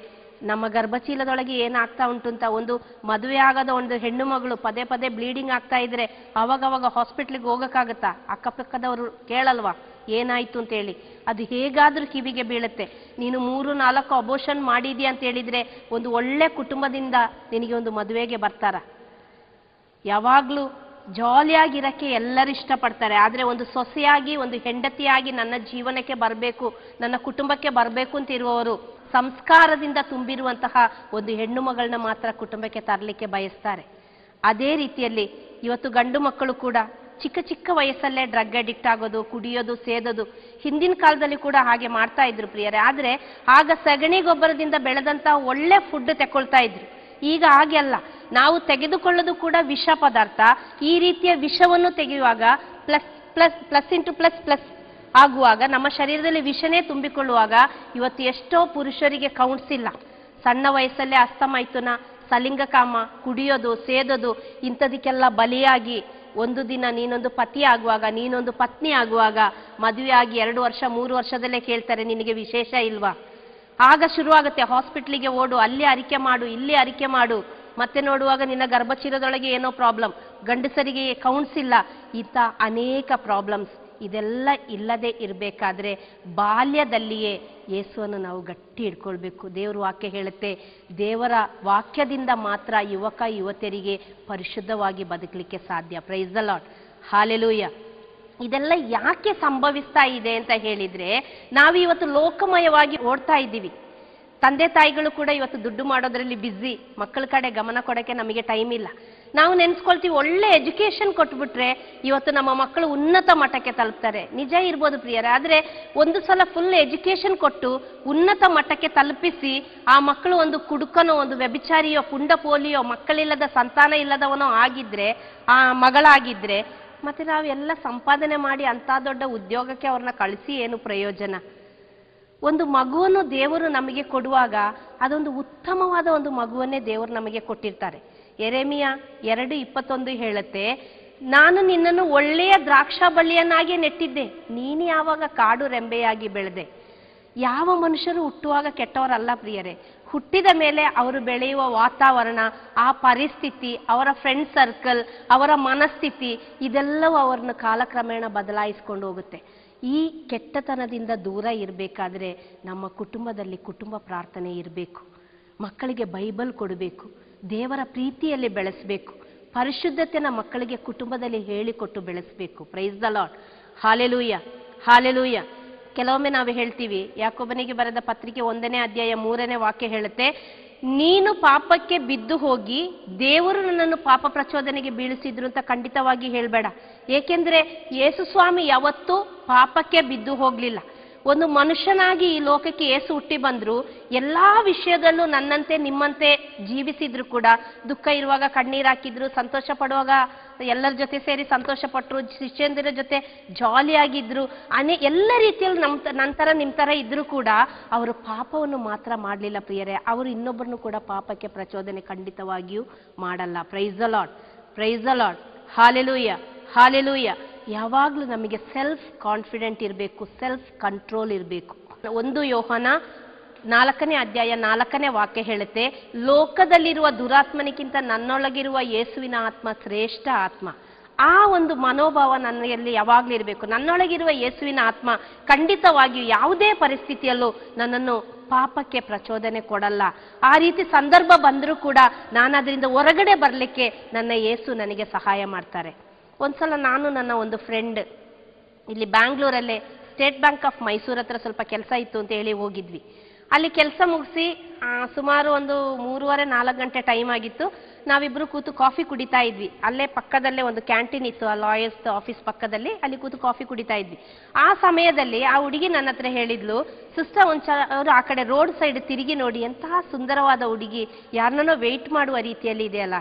ನಮ್ಮ ಗರ್ಭಚೀಲದೊಳಗೆ ಏನಾಗ್ತಾ ಉಂಟು ಅಂತ ಒಂದು ಮದುವೆ ಆಗದ ಒಂದು ಹೆಣ್ಣು ಮಗಳು ಪದೇ ಪದೇ ಬ್ಲೀಡಿಂಗ್ ಆಗ್ತಾ ಇದ್ರೆ ಅವಾಗವಾಗ ಹಾಸ್ಪಿಟ್ಲಿಗೆ ಹೋಗೋಕ್ಕಾಗತ್ತಾ? ಅಕ್ಕಪಕ್ಕದವರು ಕೇಳಲ್ವಾ? ಏನಾಯ್ತು ಅಂತ ಹೇಳಿ. ಅದು ಹೇಗಾದ್ರೂ ಕಿವಿಗೆ ಬೀಳುತ್ತೆ. ನೀನು ಮೂರು, ನಾಲ್ಕು ಅಬೋಷನ್ ಮಾಡಿದ್ಯಾ ಅಂತ ಹೇಳಿದ್ರೆ ಒಂದು ಒಳ್ಳೆ ಕುಟುಂಬದಿಂದ ನಿನಗೆ ಒಂದು ಮದುವೆಗೆ ಬರ್ತಾರ. ಯಾವಾಗಲೂ ಜಾಲಿಯಾಗಿರಕ್ಕೆ ಎಲ್ಲರೂ ಇಷ್ಟಪಡ್ತಾರೆ. ಆದರೆ ಒಂದು ಸೊಸೆಯಾಗಿ, ಒಂದು ಹೆಂಡತಿಯಾಗಿ ನನ್ನ ಜೀವನಕ್ಕೆ ಬರಬೇಕು, ನನ್ನ ಕುಟುಂಬಕ್ಕೆ ಬರಬೇಕು ಅಂತ ಇರುವವರು ಸಂಸ್ಕಾರದಿಂದ ತುಂಬಿರುವಂತಹ ಒಂದು ಹೆಣ್ಣು ಮಗಳನ್ನ ಮಾತ್ರ ಕುಟುಂಬಕ್ಕೆ ತರಲಿಕ್ಕೆ ಬಯಸ್ತಾರೆ. ಅದೇ ರೀತಿಯಲ್ಲಿ ಇವತ್ತು ಗಂಡು ಮಕ್ಕಳು ಕೂಡ ಚಿಕ್ಕ ಚಿಕ್ಕ ವಯಸ್ಸಲ್ಲೇ ಡ್ರಗ್ ಅಡಿಕ್ಟ್ ಆಗೋದು, ಕುಡಿಯೋದು, ಸೇದೋದು, ಹಿಂದಿನ ಕಾಲದಲ್ಲಿ ಕೂಡ ಹಾಗೆ ಮಾಡ್ತಾ ಇದ್ರು ಪ್ರಿಯರೇ. ಆದರೆ ಆಗ ಸಗಣಿ ಗೊಬ್ಬರದಿಂದ ಬೆಳೆದಂತಹ ಒಳ್ಳೆ ಫುಡ್ ತಗೊಳ್ತಾ ಇದ್ರು. ಈಗ ಹಾಗೆ ಅಲ್ಲ. ನಾವು ತೆಗೆದುಕೊಳ್ಳೋದು ಕೂಡ ವಿಷ ಪದಾರ್ಥ. ಈ ರೀತಿಯ ವಿಷವನ್ನು ತೆಗೆಯುವಾಗ plus plus plus into plus plus ಆಗುವಾಗ, ನಮ್ಮ ಶರೀರದಲ್ಲಿ ವಿಷನೇ ತುಂಬಿಕೊಳ್ಳುವಾಗ ಇವತ್ತು ಎಷ್ಟೋ ಪುರುಷರಿಗೆ ಕೌಂಟ್ಸ್ ಇಲ್ಲ. ಸಣ್ಣ ವಯಸ್ಸಲ್ಲೇ ಅಸ್ತಮೈಥುನ ಸಲಿಂಗಕಾಮ, ಕುಡಿಯೋದು, ಸೇದೋದು ಇಂಥದಕ್ಕೆಲ್ಲ ಬಲಿಯಾಗಿ ಒಂದು ದಿನ ನೀನೊಂದು ಪತಿ ಆಗುವಾಗ, ನೀನೊಂದು ಪತ್ನಿ ಆಗುವಾಗ, ಮದುವೆ ಆಗಿ ಎರಡು ವರ್ಷ, ಮೂರು ವರ್ಷದಲ್ಲೇ ಕೇಳ್ತಾರೆ, ನಿನಗೆ ವಿಶೇಷ ಇಲ್ವಾ? ಆಗ ಶುರುವಾಗುತ್ತೆ, ಹಾಸ್ಪಿಟ್ಲಿಗೆ ಓಡು, ಅಲ್ಲಿ ಅರಿಕೆ ಮಾಡು, ಇಲ್ಲಿ ಅರಿಕೆ ಮಾಡು. ಮತ್ತೆ ನೋಡುವಾಗ ನಿನ್ನ ಗರ್ಭಚೀರದೊಳಗೆ ಏನೋ ಪ್ರಾಬ್ಲಮ್. ಗಂಡಸರಿಗೆ ಕೌಂಟ್ಸ್ ಇಲ್ಲ. ಇಂಥ ಅನೇಕ ಪ್ರಾಬ್ಲಮ್ಸ್. ಇದೆಲ್ಲ ಇಲ್ಲದೆ ಇರಬೇಕಾದ್ರೆ ಬಾಲ್ಯದಲ್ಲಿಯೇ ಯೇಸುವನ್ನು ನಾವು ಗಟ್ಟಿ ಇಟ್ಕೊಳ್ಬೇಕು ದೇವ್ರ ವಾಕ್ಯ ಹೇಳುತ್ತೆ, ದೇವರ ವಾಕ್ಯದಿಂದ ಮಾತ್ರ ಯುವಕ ಯುವತಿಯರಿಗೆ ಪರಿಶುದ್ಧವಾಗಿ ಬದುಕಲಿಕ್ಕೆ ಸಾಧ್ಯ. ಪ್ರೈಸ್ ದ ಲಾಟ್ ಹಾಲೆಲೂಯ ಇದೆಲ್ಲ ಯಾಕೆ ಸಂಭವಿಸ್ತಾ ಇದೆ ಅಂತ ಹೇಳಿದ್ರೆ, ನಾವು ಇವತ್ತು ಲೋಕಮಯವಾಗಿ ಓಡ್ತಾ ಇದ್ದೀವಿ. ತಂದೆ ತಾಯಿಗಳು ಕೂಡ ಇವತ್ತು ದುಡ್ಡು ಮಾಡೋದ್ರಲ್ಲಿ ಬ್ಯುಸಿ ಮಕ್ಕಳ ಕಡೆ ಗಮನ ಕೊಡೋಕ್ಕೆ ನಮಗೆ ಟೈಮ್ ಇಲ್ಲ. ನಾವು ನೆನೆಸ್ಕೊಳ್ತೀವಿ, ಒಳ್ಳೆ ಎಜುಕೇಶನ್ ಕೊಟ್ಬಿಟ್ರೆ ಇವತ್ತು ನಮ್ಮ ಮಕ್ಕಳು ಉನ್ನತ ಮಟ್ಟಕ್ಕೆ ತಲುಪ್ತಾರೆ. ನಿಜ ಇರ್ಬೋದು ಪ್ರಿಯರೇ, ಆದರೆ ಒಂದು ಸಲ ಫುಲ್ ಎಜುಕೇಶನ್ ಕೊಟ್ಟು ಉನ್ನತ ಮಟ್ಟಕ್ಕೆ ತಲುಪಿಸಿ, ಆ ಮಕ್ಕಳು ಒಂದು ಕುಡುಕನೋ, ಒಂದು ವ್ಯಭಿಚಾರಿಯೋ, ಪುಂಡ ಪೋಲಿಯೋ, ಮಕ್ಕಳಿಲ್ಲದ ಸಂತಾನ ಇಲ್ಲದವನೋ ಆಗಿದ್ರೆ, ಆ ಮಗಳಾಗಿದ್ರೆ, ಮತ್ತೆ ನಾವೆಲ್ಲ ಸಂಪಾದನೆ ಮಾಡಿ ಅಂತ ದೊಡ್ಡ ಉದ್ಯೋಗಕ್ಕೆ ಅವ್ರನ್ನ ಕಳಿಸಿ ಏನು ಪ್ರಯೋಜನ? ಒಂದು ಮಗುವನ್ನು ದೇವರು ನಮಗೆ ಕೊಡುವಾಗ ಅದೊಂದು ಉತ್ತಮವಾದ ಒಂದು ಮಗುವನ್ನೇ ದೇವರು ನಮಗೆ ಕೊಟ್ಟಿರ್ತಾರೆ. ಎರೆಮಿಯ ಎರಡು ಇಪ್ಪತ್ತೊಂದು ಹೇಳುತ್ತೆ, ನಾನು ನಿನ್ನನ್ನು ಒಳ್ಳೆಯ ದ್ರಾಕ್ಷ ಬಳ್ಳಿಯನ್ನಾಗಿ ನೆಟ್ಟಿದ್ದೆ. ನೀನು ಯಾವಾಗ ಕಾಡು ರೆಂಬೆಯಾಗಿ ಬೆಳೆದೆ? ಯಾವ ಮನುಷ್ಯರು ಹುಟ್ಟುವಾಗ ಕೆಟ್ಟವರಲ್ಲ ಪ್ರಿಯರೇ. ಹುಟ್ಟಿದ ಮೇಲೆ ಅವರು ಬೆಳೆಯುವ ವಾತಾವರಣ, ಆ ಪರಿಸ್ಥಿತಿ, ಅವರ ಫ್ರೆಂಡ್ ಸರ್ಕಲ್ ಅವರ ಮನಸ್ಥಿತಿ, ಇದೆಲ್ಲವೂ ಅವರನ್ನು ಕಾಲಕ್ರಮೇಣ ಬದಲಾಯಿಸ್ಕೊಂಡು ಹೋಗುತ್ತೆ. ಈ ಕೆಟ್ಟತನದಿಂದ ದೂರ ಇರಬೇಕಾದ್ರೆ ನಮ್ಮ ಕುಟುಂಬದಲ್ಲಿ ಕುಟುಂಬ ಪ್ರಾರ್ಥನೆ ಇರಬೇಕು. ಮಕ್ಕಳಿಗೆ ಬೈಬಲ್ ಕೊಡಬೇಕು. ದೇವರ ಪ್ರೀತಿಯಲ್ಲಿ ಬೆಳೆಸಬೇಕು. ಪರಿಶುದ್ಧತೆನ ಮಕ್ಕಳಿಗೆ ಕುಟುಂಬದಲ್ಲಿ ಹೇಳಿಕೊಟ್ಟು ಬೆಳೆಸಬೇಕು. Praise the Lord hallelujah hallelujah ಕೆಲವೊಮ್ಮೆ ನಾವು ಹೇಳ್ತೀವಿ ಯಾಕೊಬ್ಬನಿಗೆ ಬರೆದ ಪತ್ರಿಕೆ ಒಂದನೇ ಅಧ್ಯಾಯ ಮೂರನೇ ವಾಕ್ಯ ಹೇಳುತ್ತೆ, ನೀನು ಪಾಪಕ್ಕೆ ಬಿದ್ದು ಹೋಗಿ ದೇವರು ನನ್ನನ್ನು ಪಾಪ ಪ್ರಚೋದನೆಗೆ ಬೀಳಿಸಿದ್ರು ಅಂತ ಖಂಡಿತವಾಗಿ ಹೇಳಬೇಡ. ಏಕೆಂದ್ರೆ ಯೇಸು ಸ್ವಾಮಿ ಯಾವತ್ತೂ ಪಾಪಕ್ಕೆ ಬಿದ್ದು ಹೋಗ್ಲಿಲ್ಲ. ಒಂದು ಮನುಷ್ಯನಾಗಿ ಈ ಲೋಕಕ್ಕೆ ಏಸು ಹುಟ್ಟಿ ಬಂದ್ರು, ಎಲ್ಲಾ ವಿಷಯದಲ್ಲೂ ನನ್ನಂತೆ, ನಿಮ್ಮಂತೆ ಜೀವಿಸಿದ್ರು ಕೂಡ, ದುಃಖ ಇರುವಾಗ ಕಣ್ಣೀರ್ ಹಾಕಿದ್ರು ಸಂತೋಷ ಪಡುವಾಗ ಎಲ್ಲರ ಜೊತೆ ಸೇರಿ ಸಂತೋಷ ಪಟ್ರು ಶಿಷ್ಯಂದಿರ ಜೊತೆ ಜಾಲಿಯಾಗಿದ್ರು, ಅನೇ ಎಲ್ಲ ರೀತಿಯಲ್ಲಿ ನಮ್ ನನ್ನ ನಂತರ ನಿಮ್ಮ ತರ ಇದ್ರು ಕೂಡ ಅವರು ಪಾಪವನ್ನು ಮಾತ್ರ ಮಾಡಲಿಲ್ಲ ಪ್ರಿಯರೇ. ಅವರು ಇನ್ನೊಬ್ಬರನ್ನು ಕೂಡ ಪಾಪಕ್ಕೆ ಪ್ರಚೋದನೆ ಖಂಡಿತವಾಗಿಯೂ ಮಾಡಲ್ಲ. Praise the Lord praise Lord hallelujah hallelujah ಯಾವಾಗಲೂ ನಮಗೆ ಸೆಲ್ಫ್ ಕಾನ್ಫಿಡೆಂಟ್ ಇರಬೇಕು ಸೆಲ್ಫ್ ಕಂಟ್ರೋಲ್ ಇರಬೇಕು. ಒಂದು ಯೋಹನ ನಾಲ್ಕನೇ ಅಧ್ಯಾಯ ನಾಲ್ಕನೇ ವಾಕ್ಯ ಹೇಳುತ್ತೆ, ಲೋಕದಲ್ಲಿರುವ ದುರಾತ್ಮನಿಗಿಂತ ನನ್ನೊಳಗಿರುವ ಯೇಸುವಿನ ಆತ್ಮ ಶ್ರೇಷ್ಠ ಆತ್ಮ. ಆ ಒಂದು ಮನೋಭಾವ ನನ್ನಲ್ಲಿ ಯಾವಾಗಲೂ ಇರಬೇಕು. ನನ್ನೊಳಗಿರುವ ಯೇಸುವಿನ ಆತ್ಮ ಖಂಡಿತವಾಗಿಯೂ ಯಾವುದೇ ಪರಿಸ್ಥಿತಿಯಲ್ಲೂ ನನ್ನನ್ನು ಪಾಪಕ್ಕೆ ಪ್ರಚೋದನೆ ಕೊಡಲ್ಲ. ಆ ರೀತಿ ಸಂದರ್ಭ ಬಂದರೂ ಕೂಡ ನಾನು ಅದರಿಂದ ಹೊರಗಡೆ ಬರಲಿಕ್ಕೆ ನನ್ನ ಯೇಸು ನನಗೆ ಸಹಾಯ ಮಾಡ್ತಾರೆ. ಒಂದ್ಸಲ ನಾನು ನನ್ನ ಒಂದು ಫ್ರೆಂಡ್ ಇಲ್ಲಿ ಬ್ಯಾಂಗ್ಳೂರಲ್ಲೇ ಸ್ಟೇಟ್ ಬ್ಯಾಂಕ್ ಆಫ್ ಮೈಸೂರು ಹತ್ರ ಸ್ವಲ್ಪ ಕೆಲಸ ಇತ್ತು ಅಂತ ಹೇಳಿ ಹೋಗಿದ್ವಿ. ಅಲ್ಲಿ ಕೆಲಸ ಮುಗಿಸಿ ಸುಮಾರು ಒಂದು ಮೂರುವರೆ ನಾಲ್ಕು ಗಂಟೆ ಟೈಮ್ ಆಗಿತ್ತು. ನಾವಿಬ್ರು ಕೂತು ಕಾಫಿ ಕುಡಿತಾ ಇದ್ವಿ. ಅಲ್ಲೇ ಪಕ್ಕದಲ್ಲೇ ಒಂದು ಕ್ಯಾಂಟೀನ್ ಇತ್ತು, ಆ ಲಾಯರ್ಸ್ ಆಫೀಸ್ ಪಕ್ಕದಲ್ಲಿ. ಅಲ್ಲಿ ಕೂತು ಕಾಫಿ ಕುಡಿತಾ ಇದ್ವಿ. ಆ ಸಮಯದಲ್ಲಿ ಆ ಹುಡುಗಿ ನನ್ನ ಹತ್ರ ಹೇಳಿದ್ಲು ಸಿಸ್ಟರ್ ಅವರು ಆ ಕಡೆ ರೋಡ್ ಸೈಡ್ ತಿರುಗಿ ನೋಡಿ, ಎಂತಹ ಸುಂದರವಾದ ಹುಡುಗಿ. ಯಾರನ್ನೋ ವೆಯ್ಟ್ ಮಾಡುವ ರೀತಿಯಲ್ಲಿ ಇದೆಯಲ್ಲ.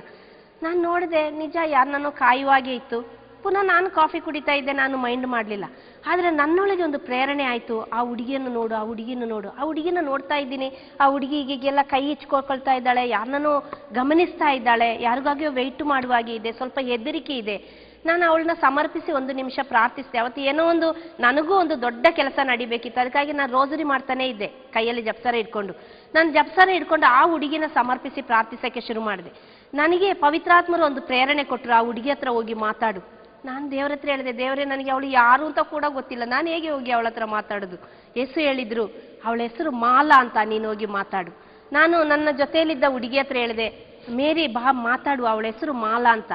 ನಾನು ನೋಡಿದೆ ನಿಜ ಯಾರನ್ನೋ ಕಾಯುವಾಗೆ ಇತ್ತು. ಪುನಃ ನಾನು ಕಾಫಿ ಕುಡಿತಾ ಇದ್ದೆ, ನಾನು ಮೈಂಡ್ ಮಾಡಲಿಲ್ಲ. ಆದರೆ ನನ್ನೊಳಗೆ ಒಂದು ಪ್ರೇರಣೆ ಆಯಿತು. ಆ ಹುಡುಗಿಯನ್ನು ನೋಡು, ಆ ಹುಡುಗಿಯನ್ನು ನೋಡು. ಆ ಹುಡುಗಿನ ನೋಡ್ತಾ ಇದ್ದೀನಿ. ಆ ಹುಡುಗಿಗೆಲ್ಲ ಕೈ ಇಚ್ಕೊಳ್ತಾ ಇದ್ದಾಳೆ ಯಾರನ್ನೋ ಗಮನಿಸ್ತಾ ಇದ್ದಾಳೆ, ಯಾರಿಗಾಗಿಯೋ ವೆಯ್ಟ್ ಮಾಡುವಾಗೆ ಇದೆ, ಸ್ವಲ್ಪ ಹೆದರಿಕೆ ಇದೆ. ನಾನು ಅವಳನ್ನ ಸಮರ್ಪಿಸಿ ಒಂದು ನಿಮಿಷ ಪ್ರಾರ್ಥಿಸಿದೆ. ಅವತ್ತು ಏನೋ ಒಂದು, ನನಗೂ ಒಂದು ದೊಡ್ಡ ಕೆಲಸ ನಡಿಬೇಕಿತ್ತು. ಅದಕ್ಕಾಗಿ ನಾನು ರೋಸರಿ ಮಾಡ್ತಾನೆ ಇದ್ದೆ, ಕೈಯಲ್ಲಿ ಜಪ್ಸರ ಇಟ್ಕೊಂಡು. ನಾನು ಜಪ್ಸರ ಇಟ್ಕೊಂಡು ಆ ಹುಡುಗಿನ ಸಮರ್ಪಿಸಿ ಪ್ರಾರ್ಥಿಸೋಕ್ಕೆ ಶುರು ಮಾಡಿದೆ. ನನಗೆ ಪವಿತ್ರಾತ್ಮರು ಒಂದು ಪ್ರೇರಣೆ ಕೊಟ್ಟರು ಆ ಹುಡುಗಿ ಹತ್ರ ಹೋಗಿ ಮಾತಾಡು. ನಾನು ದೇವ್ರ ಹತ್ರ ಹೇಳಿದೆ, ದೇವರೇ, ನನಗೆ ಅವಳು ಯಾರು ಅಂತ ಕೂಡ ಗೊತ್ತಿಲ್ಲ. ನಾನು ಹೇಗೆ ಹೋಗಿ ಅವಳ ಹತ್ರ ಮಾತಾಡೋದು? ಹೆಸರು ಹೇಳಿದ್ರು, ಅವಳ ಹೆಸರು ಮಾಲಾ ಅಂತ, ನೀನು ಹೋಗಿ ಮಾತಾಡು. ನಾನು ನನ್ನ ಜೊತೆಯಲ್ಲಿದ್ದ ಹುಡುಗಿ ಹತ್ರ ಹೇಳಿದೆ, ಮೇರಿ, ಬಾ, ಮಾತಾಡು, ಅವಳ ಹೆಸರು ಮಾಲಾ ಅಂತ.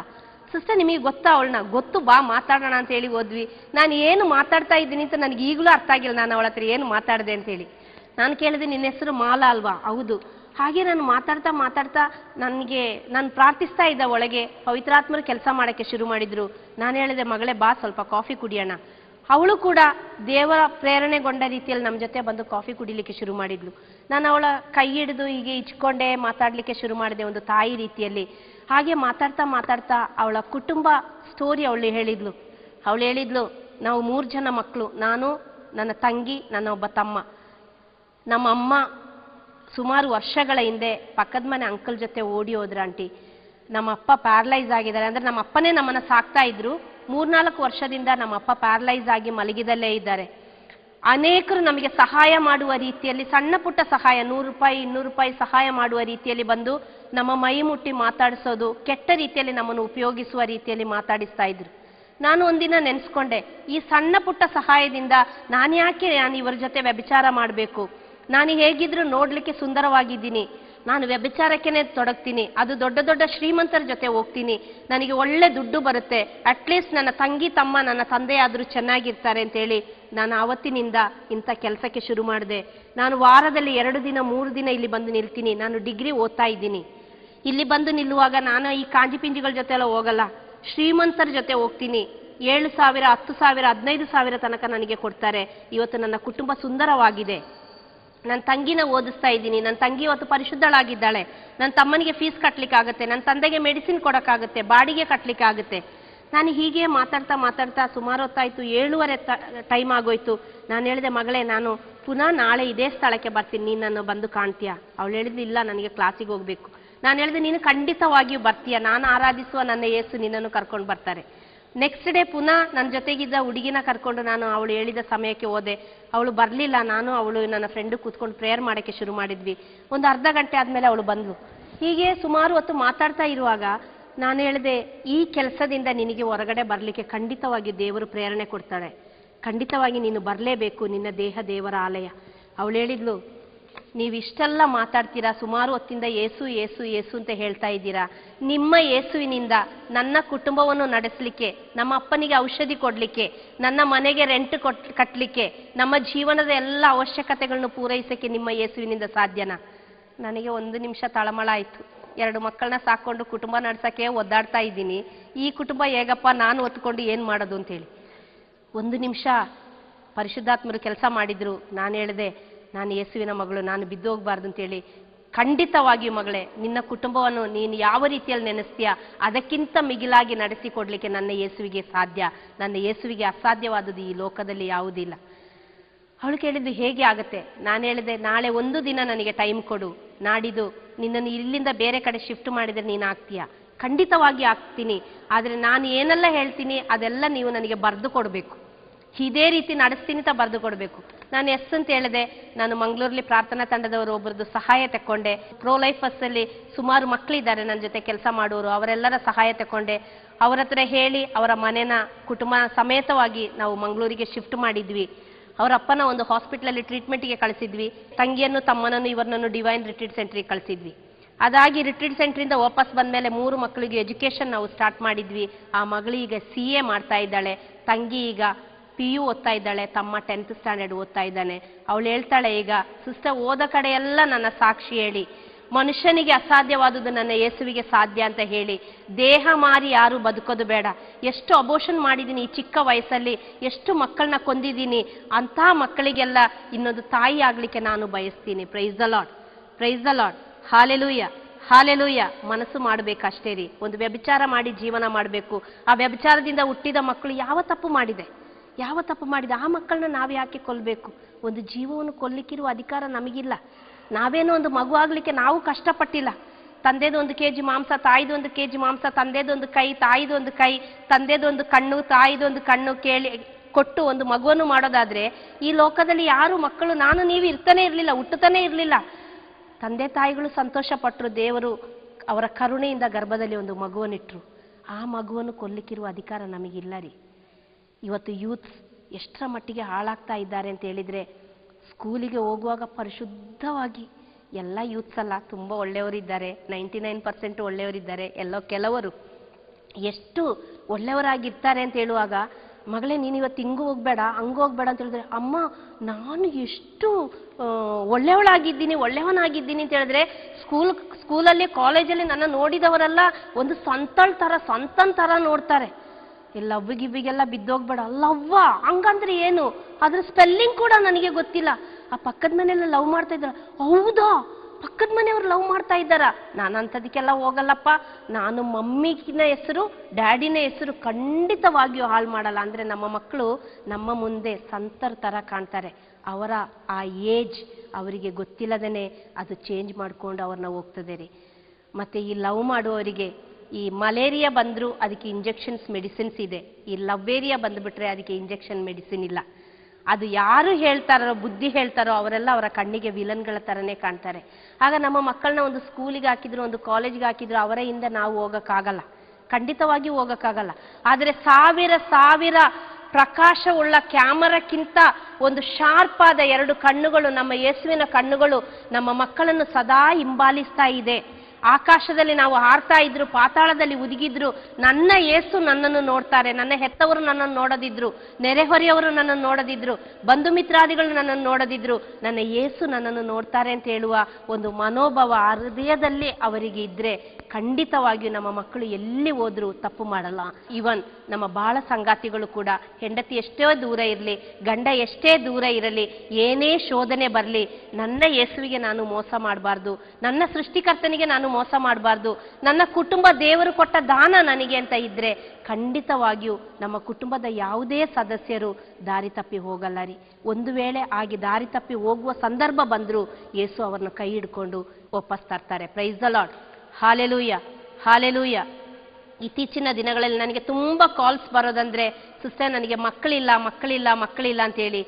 ಸಿಸ್ಟರ್, ನಿಮಗೆ ಗೊತ್ತಾ ಅವಳನ್ನ? ಗೊತ್ತು, ಬಾ, ಮಾತಾಡೋಣ ಅಂತ ಹೇಳಿ ಹೋದ್ವಿ. ನಾನು ಏನು ಮಾತಾಡ್ತಾ ಇದ್ದೀನಿ ಅಂತ ನನಗೆ ಈಗಲೂ ಅರ್ಥ ಆಗಿಲ್ಲ, ನಾನು ಅವಳ ಹತ್ರ ಏನು ಮಾತಾಡಿದೆ ಅಂತ ಹೇಳಿ. ನಾನು ಕೇಳಿದೆ, ನಿನ್ನ ಹೆಸರು ಮಾಲಾ ಅಲ್ವಾ? ಹೌದು. ಹಾಗೆ ನಾನು ಮಾತಾಡ್ತಾ ಮಾತಾಡ್ತಾ ನನಗೆ, ನಾನು ಪ್ರಾರ್ಥಿಸ್ತಾ ಇದ್ದ ಒಳಗೆ ಪವಿತ್ರಾತ್ಮರು ಕೆಲಸ ಮಾಡೋಕ್ಕೆ ಶುರು ಮಾಡಿದ್ರು. ನಾನು ಹೇಳಿದೆ, ಮಗಳೇ, ಬಾ, ಸ್ವಲ್ಪ ಕಾಫಿ ಕುಡಿಯೋಣ. ಅವಳು ಕೂಡ ದೇವರ ಪ್ರೇರಣೆಗೊಂಡ ರೀತಿಯಲ್ಲಿ ನಮ್ಮ ಜೊತೆ ಬಂದು ಕಾಫಿ ಕುಡಿಲಿಕ್ಕೆ ಶುರು ಮಾಡಿದ್ಲು. ನಾನು ಅವಳ ಕೈ ಹಿಡಿದು ಹೀಗೆ ಇಚ್ಕೊಂಡೆ ಮಾತಾಡಲಿಕ್ಕೆ ಶುರು ಮಾಡಿದೆ ಒಂದು ತಾಯಿ ರೀತಿಯಲ್ಲಿ. ಹಾಗೆ ಮಾತಾಡ್ತಾ ಮಾತಾಡ್ತಾ ಅವಳ ಕುಟುಂಬ ಸ್ಟೋರಿ ಅವಳು ಹೇಳಿದ್ಲು. ಅವಳು ಹೇಳಿದ್ಲು, ನಾವು ಮೂರು ಜನ ಮಕ್ಕಳು ನಾನು, ನನ್ನ ತಂಗಿ, ನನ್ನ ಒಬ್ಬ ತಮ್ಮ. ನಮ್ಮ ಅಮ್ಮ ಸುಮಾರು ವರ್ಷಗಳ ಹಿಂದೆ ಪಕ್ಕದ ಮನೆ ಅಂಕಲ್ ಜೊತೆ ಓಡಿ ಹೋದ್ರ ಆಂಟಿ. ನಮ್ಮ ಅಪ್ಪ ಪ್ಯಾರಲೈಸ್ ಆಗಿದ್ದಾರೆ. ಅಂದ್ರೆ ನಮ್ಮ ಅಪ್ಪನೇ ನಮ್ಮನ್ನ ಸಾಕ್ತಾ ಇದ್ರು. ಮೂರ್ನಾಲ್ಕು ವರ್ಷದಿಂದ ನಮ್ಮ ಅಪ್ಪ ಪ್ಯಾರಲೈಸ್ ಆಗಿ ಮಲಗಿದಲ್ಲೇ ಇದ್ದಾರೆ. ಅನೇಕರು ನಮಗೆ ಸಹಾಯ ಮಾಡುವ ರೀತಿಯಲ್ಲಿ, ಸಣ್ಣ ಪುಟ್ಟ ಸಹಾಯ, ನೂರು ರೂಪಾಯಿ, ಇನ್ನೂರು ರೂಪಾಯಿ ಸಹಾಯ ಮಾಡುವ ರೀತಿಯಲ್ಲಿ ಬಂದು ನಮ್ಮ ಮೈ ಮುಟ್ಟಿ ಮಾತಾಡಿಸೋದು, ಕೆಟ್ಟ ರೀತಿಯಲ್ಲಿ ನಮ್ಮನ್ನು ಉಪಯೋಗಿಸುವ ರೀತಿಯಲ್ಲಿ ಮಾತಾಡಿಸ್ತಾ ಇದ್ರು. ನಾನು ಒಂದಿನ ನೆನೆಸ್ಕೊಂಡೆ, ಈ ಸಣ್ಣ ಪುಟ್ಟ ಸಹಾಯದಿಂದ ನಾನು ಯಾಕೆ ನಾನು ಇವರ ಜೊತೆ ವ್ಯಭಿಚಾರ ಮಾಡಬೇಕು? ನಾನು ಹೇಗಿದ್ರೂ ನೋಡ್ಲಿಕ್ಕೆ ಸುಂದರವಾಗಿದ್ದೀನಿ. ನಾನು ವ್ಯಭಿಚಾರಕ್ಕೇನೆ ತೊಡಗ್ತೀನಿ. ಅದು ದೊಡ್ಡ ದೊಡ್ಡ ಶ್ರೀಮಂತರ ಜೊತೆ ಹೋಗ್ತೀನಿ. ನನಗೆ ಒಳ್ಳೆ ದುಡ್ಡು ಬರುತ್ತೆ. ಅಟ್ಲೀಸ್ಟ್ ನನ್ನ ತಂಗಿ, ತಮ್ಮ ನನ್ನ ತಂದೆಯಾದರೂ ಚೆನ್ನಾಗಿರ್ತಾರೆ ಅಂತೇಳಿ ನಾನು ಆವತ್ತಿನಿಂದ ಇಂಥ ಕೆಲಸಕ್ಕೆ ಶುರು ಮಾಡಿದೆ. ನಾನು ವಾರದಲ್ಲಿ ಎರಡು ದಿನ, ಮೂರು ದಿನ ಇಲ್ಲಿ ಬಂದು ನಿಲ್ತೀನಿ. ನಾನು ಡಿಗ್ರಿ ಓದ್ತಾ ಇದ್ದೀನಿ. ಇಲ್ಲಿ ಬಂದು ನಿಲ್ಲುವಾಗ ನಾನು ಈ ಕಾಂಜಿ ಪಿಂಜಿಗಳ ಜೊತೆ ಎಲ್ಲ ಹೋಗಲ್ಲ. ಶ್ರೀಮಂತರ ಜೊತೆ ಹೋಗ್ತೀನಿ. ಏಳು ಸಾವಿರ, ಹತ್ತು ಸಾವಿರ, ಹದಿನೈದು ಸಾವಿರ ತನಕ ನನಗೆ ಕೊಡ್ತಾರೆ. ಇವತ್ತು ನನ್ನ ಕುಟುಂಬ ಸುಂದರವಾಗಿದೆ. ನನ್ನ ತಂಗಿನ ಓದಿಸ್ತಾ ಇದ್ದೀನಿ. ನನ್ನ ತಂಗಿ ಇವತ್ತು ಪರಿಶುದ್ಧಳಾಗಿದ್ದಾಳೆ. ನನ್ನ ತಮ್ಮನಿಗೆ ಫೀಸ್ ಕಟ್ಟಲಿಕ್ಕಾಗತ್ತೆ ನನ್ನ ತಂದೆಗೆ ಮೆಡಿಸಿನ್ ಕೊಡೋಕ್ಕಾಗುತ್ತೆ. ಬಾಡಿಗೆ ಕಟ್ಟಲಿಕ್ಕಾಗುತ್ತೆ ನಾನು ಹೀಗೆ ಮಾತಾಡ್ತಾ ಮಾತಾಡ್ತಾ ಸುಮಾರು ಹೊತ್ತಾಯಿತು. ಏಳುವರೆ ಟೈಮ್ ಆಗೋಯ್ತು. ನಾನು ಹೇಳಿದೆ, ಮಗಳೇ, ನಾನು ಪುನಃ ನಾಳೆ ಇದೇ ಸ್ಥಳಕ್ಕೆ ಬರ್ತೀನಿ. ನೀನು ಬಂದು ಕಾಣ್ತೀಯಾ? ಅವಳು ಹೇಳಿದ್ಲು, ಇಲ್ಲ, ನನಗೆ ಕ್ಲಾಸಿಗೆ ಹೋಗಬೇಕು. ನಾನು ಹೇಳಿದೆ, ನೀನು ಖಂಡಿತವಾಗಿಯೂ ಬರ್ತೀಯ. ನಾನು ಆರಾಧಿಸುವ ನನ್ನ ಯೇಸು ನಿನ್ನನ್ನು ಕರ್ಕೊಂಡು ಬರ್ತಾರೆ. ನೆಕ್ಸ್ಟ್ ಡೇ ಪುನಃ ನನ್ನ ಜೊತೆಗಿದ್ದ ಹುಡುಗಿನ ಕರ್ಕೊಂಡು ನಾನು ಅವಳು ಹೇಳಿದ ಸಮಯಕ್ಕೆ ಹೋದೆ. ಅವಳು ಬರಲಿಲ್ಲ, ನಾನು ಅವಳು ನನ್ನ ಫ್ರೆಂಡು ಕೂತ್ಕೊಂಡು ಪ್ರೇಯರ್ ಮಾಡೋಕ್ಕೆ ಶುರು ಮಾಡಿದ್ವಿ. ಒಂದು ಅರ್ಧ ಗಂಟೆ ಆದಮೇಲೆ ಅವಳು ಬಂದ್ಲು. ಹೀಗೆ ಸುಮಾರು ಹೊತ್ತು ಮಾತಾಡ್ತಾ ಇರುವಾಗ ನಾನು ಹೇಳಿದೆ, ಈ ಕೆಲಸದಿಂದ ನಿನಗೆ ಹೊರಗಡೆ ಬರಲಿಕ್ಕೆ ಖಂಡಿತವಾಗಿ ದೇವರು ಪ್ರೇರಣೆ ಕೊಡ್ತಾಳೆ. ಖಂಡಿತವಾಗಿ ನೀನು ಬರಲೇಬೇಕು, ನಿನ್ನ ದೇಹ ದೇವರ ಆಲಯ. ಅವಳು ಹೇಳಿದ್ಲು ನೀವು ಇಷ್ಟೆಲ್ಲ ಮಾತಾಡ್ತೀರಾ? ಸುಮಾರು ಹೊತ್ತಿಂದ ಏಸು ಏಸು ಏಸು ಅಂತ ಹೇಳ್ತಾ ಇದ್ದೀರಾ? ನಿಮ್ಮ ಯೇಸುವಿನಿಂದ ನನ್ನ ಕುಟುಂಬವನ್ನು ನಡೆಸಲಿಕ್ಕೆ, ನಮ್ಮ ಅಪ್ಪನಿಗೆ ಔಷಧಿ ಕೊಡಲಿಕ್ಕೆ, ನನ್ನ ಮನೆಗೆ ರೆಂಟ್ ಕೊಟ್ ಕಟ್ಟಲಿಕ್ಕೆ ನಮ್ಮ ಜೀವನದ ಎಲ್ಲ ಅವಶ್ಯಕತೆಗಳನ್ನು ಪೂರೈಸಕ್ಕೆ ನಿಮ್ಮ ಯೇಸುವಿನಿಂದ ಸಾಧ್ಯನಾ? ನನಗೆ ಒಂದು ನಿಮಿಷ ತಳಮಳ ಆಯಿತು. ಎರಡು ಮಕ್ಕಳನ್ನ ಸಾಕೊಂಡು ಕುಟುಂಬ ನಡ್ಸೋಕ್ಕೆ ಒದ್ದಾಡ್ತಾ ಇದ್ದೀನಿ. ಈ ಕುಟುಂಬ ಹೇಗಪ್ಪ? ನಾನು ಹೊತ್ಕೊಂಡು ಏನು ಮಾಡೋದು ಅಂತೇಳಿ ಒಂದು ನಿಮಿಷ ಪರಿಶುದ್ಧಾತ್ಮರು ಕೆಲಸ ಮಾಡಿದರು. ನಾನು ಹೇಳಿದೆ ನಾನು ಯೇಸುವಿನ ಮಗಳು, ನಾನು ಬಿದ್ದೋಗ್ಬಾರ್ದು ಅಂತೇಳಿ ಖಂಡಿತವಾಗಿಯೂ ಮಗಳೇ, ನಿನ್ನ ಕುಟುಂಬವನ್ನು ನೀನು ಯಾವ ರೀತಿಯಲ್ಲಿ ನೆನೆಸ್ತೀಯ, ಅದಕ್ಕಿಂತ ಮಿಗಿಲಾಗಿ ನಡೆಸಿಕೊಡ್ಲಿಕ್ಕೆ ನನ್ನ ಯೇಸುವಿಗೆ ಸಾಧ್ಯ. ನನ್ನ ಯೇಸುವಿಗೆ ಅಸಾಧ್ಯವಾದದ್ದು ಈ ಲೋಕದಲ್ಲಿ ಯಾವುದಿಲ್ಲ ಅವಳು ಕೇಳಿದ್ದು ಹೇಗೆ ಆಗುತ್ತೆ? ನಾನು ಹೇಳಿದೆ, ನಾಳೆ ಒಂದು ದಿನ ನನಗೆ ಟೈಮ್ ಕೊಡು. ನಾಡಿದು ನಿನ್ನನ್ನು ಇಲ್ಲಿಂದ ಬೇರೆ ಕಡೆ ಶಿಫ್ಟ್ ಮಾಡಿದರೆ ನೀನು ಆಗ್ತೀಯಾ? ಖಂಡಿತವಾಗಿ ಆಗ್ತೀನಿ. ಆದರೆ ನಾನು ಏನೆಲ್ಲ ಹೇಳ್ತೀನಿ ಅದೆಲ್ಲ ನೀವು ನನಗೆ ಬರೆದು ಕೊಡಬೇಕು. ಇದೇ ರೀತಿ ನಡೆಸ್ತೀನಿ ಅಂತ ಬರೆದು ಕೊಡಬೇಕು. ನಾನು ಎಸ್ ಅಂತ ಹೇಳಿದೆ. ನಾನು ಮಂಗಳೂರಲ್ಲಿ ಪ್ರಾರ್ಥನಾ ತಂಡದವರು ಒಬ್ಬರದ್ದು ಸಹಾಯ ತಕ್ಕೊಂಡೆ. ಪ್ರೋ ಲೈಫಸ್ಸಲ್ಲಿ ಸುಮಾರು ಮಕ್ಕಳಿದ್ದಾರೆ ನನ್ನ ಜೊತೆ ಕೆಲಸ ಮಾಡೋರು ಅವರೆಲ್ಲರ ಸಹಾಯ ತಕ್ಕೊಂಡೆ. ಅವರ ಹತ್ರ ಹೇಳಿ ಅವರ ಮನೆನ ಕುಟುಂಬ ಸಮೇತವಾಗಿ ನಾವು ಮಂಗಳೂರಿಗೆ ಶಿಫ್ಟ್ ಮಾಡಿದ್ವಿ. ಅವರ ಅಪ್ಪನ ಒಂದು ಹಾಸ್ಪಿಟ್ಲಲ್ಲಿ ಟ್ರೀಟ್ಮೆಂಟ್ಗೆ ಕಳಿಸಿದ್ವಿ. ತಂಗಿಯನ್ನು ತಮ್ಮನನ್ನು ಇವರನ್ನು ಡಿವೈನ್ ರಿಟ್ರೀಟ್ ಸೆಂಟ್ರಿಗೆ ಕಳಿಸಿದ್ವಿ. ಅದಾಗಿ ರಿಟ್ರೀಟ್ ಸೆಂಟ್ರಿಂದ ವಾಪಸ್ ಬಂದ ಮೇಲೆ ಮೂರು ಮಕ್ಕಳಿಗೆ ಎಜುಕೇಷನ್ ನಾವು ಸ್ಟಾರ್ಟ್ ಮಾಡಿದ್ವಿ. ಆ ಮಗಳು ಈಗ ಸಿ ಎ ಮಾಡ್ತಾ ಇದ್ದಾಳೆ. ತಂಗಿ ಈಗ ಪಿ ಯು ಓದ್ತಾ ಇದ್ದಾಳೆ, ತಮ್ಮ ಟೆಂತ್ ಸ್ಟ್ಯಾಂಡರ್ಡ್ ಓದ್ತಾ ಇದ್ದಾನೆ. ಅವಳು ಹೇಳ್ತಾಳೆ, ಈಗ ಸಿಸ್ಟರ್ ಓದ ಕಡೆ ಎಲ್ಲ ನನ್ನ ಸಾಕ್ಷಿ ಹೇಳಿ. ಮನುಷ್ಯನಿಗೆ ಅಸಾಧ್ಯವಾದುದು ನನ್ನ ಯೇಸುವಿಗೆ ಸಾಧ್ಯ ಅಂತ ಹೇಳಿ. ದೇಹ ಮಾರಿ ಯಾರು ಬದುಕೋದು ಬೇಡ. ಎಷ್ಟು ಅಬೋಷನ್ ಮಾಡಿದ್ದೀನಿ ಈ ಚಿಕ್ಕ ವಯಸ್ಸಲ್ಲಿ, ಎಷ್ಟು ಮಕ್ಕಳನ್ನ ಕೊಂದಿದ್ದೀನಿ ಅಂತಹ ಮಕ್ಕಳಿಗೆಲ್ಲ ಇನ್ನೊಂದು ತಾಯಿ ಆಗ್ಲಿಕ್ಕೆ ನಾನು ಬಯಸ್ತೀನಿ. Praise the Lord praise the Lord hallelujah hallelujah ಮನಸ್ಸು ಮಾಡಬೇಕಷ್ಟೇ ರೀ. ಒಂದು ವ್ಯಭಿಚಾರ ಮಾಡಿ ಜೀವನ ಮಾಡಬೇಕು. ಆ ವ್ಯಭಿಚಾರದಿಂದ ಹುಟ್ಟಿದ ಮಕ್ಕಳು ಯಾವ ತಪ್ಪು ಮಾಡಿದೆ? ಯಾವ ತಪ್ಪು ಮಾಡಿದ ಆ ಮಕ್ಕಳನ್ನ ನಾವು ಯಾಕೆ ಕೊಲ್ಲಬೇಕು ಒಂದು ಜೀವವನ್ನು ಕೊಲ್ಲಿಕ್ಕಿರುವ ಅಧಿಕಾರ ನಮಗಿಲ್ಲ. ನಾವೇನೋ ಒಂದು ಮಗು ಆಗ್ಲಿಕ್ಕೆ ನಾವು ಕಷ್ಟಪಟ್ಟಿಲ್ಲ. ತಂದೆದು ಒಂದು ಕೆ ಜಿ ಮಾಂಸ, ತಾಯಿದು ಒಂದು ಕೆ ಜಿ ಮಾಂಸ ತಂದೆದೊಂದು ಕೈ, ತಾಯಿದು ಒಂದು ಕೈ ತಂದೆದೊಂದು ಕಣ್ಣು ತಾಯಿದೊಂದು ಕಣ್ಣು ಕೇಳಿ ಕೊಟ್ಟು ಒಂದು ಮಗುವನ್ನು ಮಾಡೋದಾದ್ರೆ ಈ ಲೋಕದಲ್ಲಿ ಯಾರು ಮಕ್ಕಳು? ನಾನು ನೀವು ಇರ್ತಾನೆ ಇರಲಿಲ್ಲ, ಹುಟ್ಟುತ್ತಾನೆ ಇರಲಿಲ್ಲ. ತಂದೆ ತಾಯಿಗಳು ಸಂತೋಷ ಪಟ್ಟರು ದೇವರು ಅವರ ಕರುಣೆಯಿಂದ ಗರ್ಭದಲ್ಲಿ ಒಂದು ಮಗುವನ್ನಿಟ್ರು. ಆ ಮಗುವನ್ನು ಕೊಲ್ಲಿಕ್ಕಿರುವ ಅಧಿಕಾರ ನಮಗಿಲ್ಲ ರೀ. ಇವತ್ತು ಯೂತ್ಸ್ ಎಷ್ಟರ ಮಟ್ಟಿಗೆ ಹಾಳಾಗ್ತಾ ಇದ್ದಾರೆ ಅಂತ ಹೇಳಿದರೆ, ಸ್ಕೂಲಿಗೆ ಹೋಗುವಾಗ ಪರಿಶುದ್ಧವಾಗಿ ಎಲ್ಲ ಯೂತ್ಸ್ ಅಲ್ಲ, ತುಂಬ ಒಳ್ಳೆಯವರಿದ್ದಾರೆ, ನೈಂಟಿ ನೈನ್ ಪರ್ಸೆಂಟ್ ಒಳ್ಳೆಯವರಿದ್ದಾರೆ, ಎಲ್ಲೋ ಕೆಲವರು. ಎಷ್ಟು ಒಳ್ಳೆಯವರಾಗಿರ್ತಾರೆ ಅಂತ ಹೇಳುವಾಗ, ಮಗಳೇ, ನೀನು ಇವತ್ತು ಹಿಂಗೂ ಹೋಗ್ಬೇಡ, ಹಂಗೆ ಹೋಗ್ಬೇಡ ಅಂತ ಹೇಳಿದ್ರೆ, ಅಮ್ಮ, ನಾನು ಎಷ್ಟು ಒಳ್ಳೆಯವಳಾಗಿದ್ದೀನಿ, ಒಳ್ಳೆಯವನಾಗಿದ್ದೀನಿ ಅಂತ ಹೇಳಿದ್ರೆ, ಸ್ಕೂಲ್, ಸ್ಕೂಲಲ್ಲಿ, ಕಾಲೇಜಲ್ಲಿ ನನ್ನ ನೋಡಿದವರೆಲ್ಲ ಒಂದು ಸಂತಳ್ ಥರ ಸಂತನ್ ಥರ ನೋಡ್ತಾರೆ. ಲವ್ ಗಿವ್ವಿಗೆಲ್ಲ ಬಿದ್ದೋಗ್ಬೇಡ. ಲವ್ವ, ಹಂಗಂದ್ರೆ ಏನು? ಅದ್ರ ಸ್ಪೆಲ್ಲಿಂಗ್ ಕೂಡ ನನಗೆ ಗೊತ್ತಿಲ್ಲ. ಆ ಪಕ್ಕದ ಮನೆಯಲ್ಲ ಲವ್ ಮಾಡ್ತಾ ಇದ್ದಾರ. ಹೌದಾ? ಪಕ್ಕದ ಮನೆಯವ್ರು ಲವ್ ಮಾಡ್ತಾ ಇದ್ದಾರ? ನಾನು ಅಂಥದಕ್ಕೆಲ್ಲ ಹೋಗಲ್ಲಪ್ಪ. ನಾನು ಮಮ್ಮಿನ ಹೆಸರು, ಡ್ಯಾಡಿನ ಹೆಸರು ಖಂಡಿತವಾಗಿಯೂ ಹಾಳು ಮಾಡಲ್ಲ. ಅಂದರೆ ನಮ್ಮ ಮಕ್ಕಳು ನಮ್ಮ ಮುಂದೆ ಸಂತರ ಥರ ಕಾಣ್ತಾರೆ. ಅವರ ಆ ಏಜ್ ಅವರಿಗೆ ಗೊತ್ತಿಲ್ಲದೇ ಅದು ಚೇಂಜ್ ಮಾಡ್ಕೊಂಡು ಅವ್ರನ್ನ ಹೋಗ್ತದೆ ರೀ ಮತ್ತು ಈ ಲವ್ ಮಾಡುವವರಿಗೆ ಈ ಮಲೇರಿಯಾ ಬಂದರೂ ಅದಕ್ಕೆ ಇಂಜೆಕ್ಷನ್ಸ್ ಮೆಡಿಸಿನ್ಸ್ ಇದೆ. ಈ ಲವ್ವೇರಿಯಾ ಬಂದುಬಿಟ್ರೆ ಅದಕ್ಕೆ ಇಂಜೆಕ್ಷನ್ ಮೆಡಿಸಿನ್ ಇಲ್ಲ. ಅದು ಯಾರು ಹೇಳ್ತಾರೋ, ಬುದ್ಧಿ ಹೇಳ್ತಾರೋ ಅವರೆಲ್ಲ ಅವರ ಕಣ್ಣಿಗೆ ವಿಲನ್ಗಳ ಥರನೇ ಕಾಣ್ತಾರೆ. ಆಗ ನಮ್ಮ ಮಕ್ಕಳನ್ನ ಒಂದು ಸ್ಕೂಲಿಗೆ ಹಾಕಿದ್ರು, ಒಂದು ಕಾಲೇಜ್ಗೆ ಹಾಕಿದ್ರು, ಅವರ ಹಿಂದೆ ನಾವು ಹೋಗೋಕ್ಕಾಗಲ್ಲ. ಖಂಡಿತವಾಗಿ ಹೋಗೋಕ್ಕಾಗಲ್ಲ. ಆದರೆ ಸಾವಿರ ಸಾವಿರ ಪ್ರಕಾಶವುಳ್ಳ ಕ್ಯಾಮರಕ್ಕಿಂತ ಒಂದು ಶಾರ್ಪ್ ಆದ ಎರಡು ಕಣ್ಣುಗಳು, ನಮ್ಮ ಯೇಸುವಿನ ಕಣ್ಣುಗಳು ನಮ್ಮ ಮಕ್ಕಳನ್ನು ಸದಾ ಹಿಂಬಾಲಿಸ್ತಾ ಇದೆ. ಆಕಾಶದಲ್ಲಿ ನಾವು ಹಾರ್ತಾ ಇದ್ರು, ಪಾತಾಳದಲ್ಲಿ ಉದುಗಿದ್ರು, ನನ್ನ ಏಸು ನನ್ನನ್ನು ನೋಡ್ತಾರೆ, ನನ್ನ ಹೆತ್ತವರು ನನ್ನನ್ನು ನೋಡದಿದ್ರು, ನೆರೆಹೊರೆಯವರು ನನ್ನನ್ನು ನೋಡದಿದ್ರು, ಬಂಧು ಮಿತ್ರಾದಿಗಳು ನನ್ನನ್ನು ನೋಡದಿದ್ರು, ನನ್ನ ಏಸು ನನ್ನನ್ನು ನೋಡ್ತಾರೆ ಅಂತ ಹೇಳುವ ಒಂದು ಮನೋಭಾವ ಹೃದಯದಲ್ಲಿ ಅವರಿಗೆ ಇದ್ರೆ ಖಂಡಿತವಾಗಿಯೂ ನಮ್ಮ ಮಕ್ಕಳು ಎಲ್ಲಿ ಹೋದ್ರು ತಪ್ಪು ಮಾಡಲ್ಲ. ಇವನ್ ನಮ್ಮ ಬಾಳ ಸಂಗಾತಿಗಳು ಕೂಡ. ಹೆಂಡತಿ ಎಷ್ಟೇ ದೂರ ಇರಲಿ, ಗಂಡ ಎಷ್ಟೇ ದೂರ ಇರಲಿ, ಏನೇ ಶೋಧನೆ ಬರಲಿ, ನನ್ನ ಯೇಸುವಿಗೆ ನಾನು ಮೋಸ ಮಾಡಬಾರ್ದು, ನನ್ನ ಸೃಷ್ಟಿಕರ್ತನಿಗೆ ನಾನು ಮೋಸ ಮಾಡಬಾರ್ದು, ನನ್ನ ಕುಟುಂಬ ದೇವರು ಕೊಟ್ಟ ದಾನ ನನಗೆ ಅಂತ ಇದ್ರೆ ಖಂಡಿತವಾಗಿಯೂ ನಮ್ಮ ಕುಟುಂಬದ ಯಾವುದೇ ಸದಸ್ಯರು ದಾರಿ ತಪ್ಪಿ ಹೋಗಲ್ಲ ರೀ. ಒಂದು ವೇಳೆ ಆಗಿ ದಾರಿ ತಪ್ಪಿ ಹೋಗುವ ಸಂದರ್ಭ ಬಂದರೂ ಯೇಸು ಅವರನ್ನು ಕೈ ಹಿಡ್ಕೊಂಡು ವಾಪಸ್ ತರ್ತಾರೆ. Praise the Lord hallelujah hallelujah ಇತ್ತೀಚಿನ ದಿನಗಳಲ್ಲಿ ನನಗೆ ತುಂಬ ಕಾಲ್ಸ್ ಬರೋದಂದ್ರೆ, ಸಿಸ್ಟರ್, ನನಗೆ ಮಕ್ಕಳಿಲ್ಲ ಮಕ್ಕಳಿಲ್ಲ ಮಕ್ಕಳಿಲ್ಲ ಅಂತೇಳಿ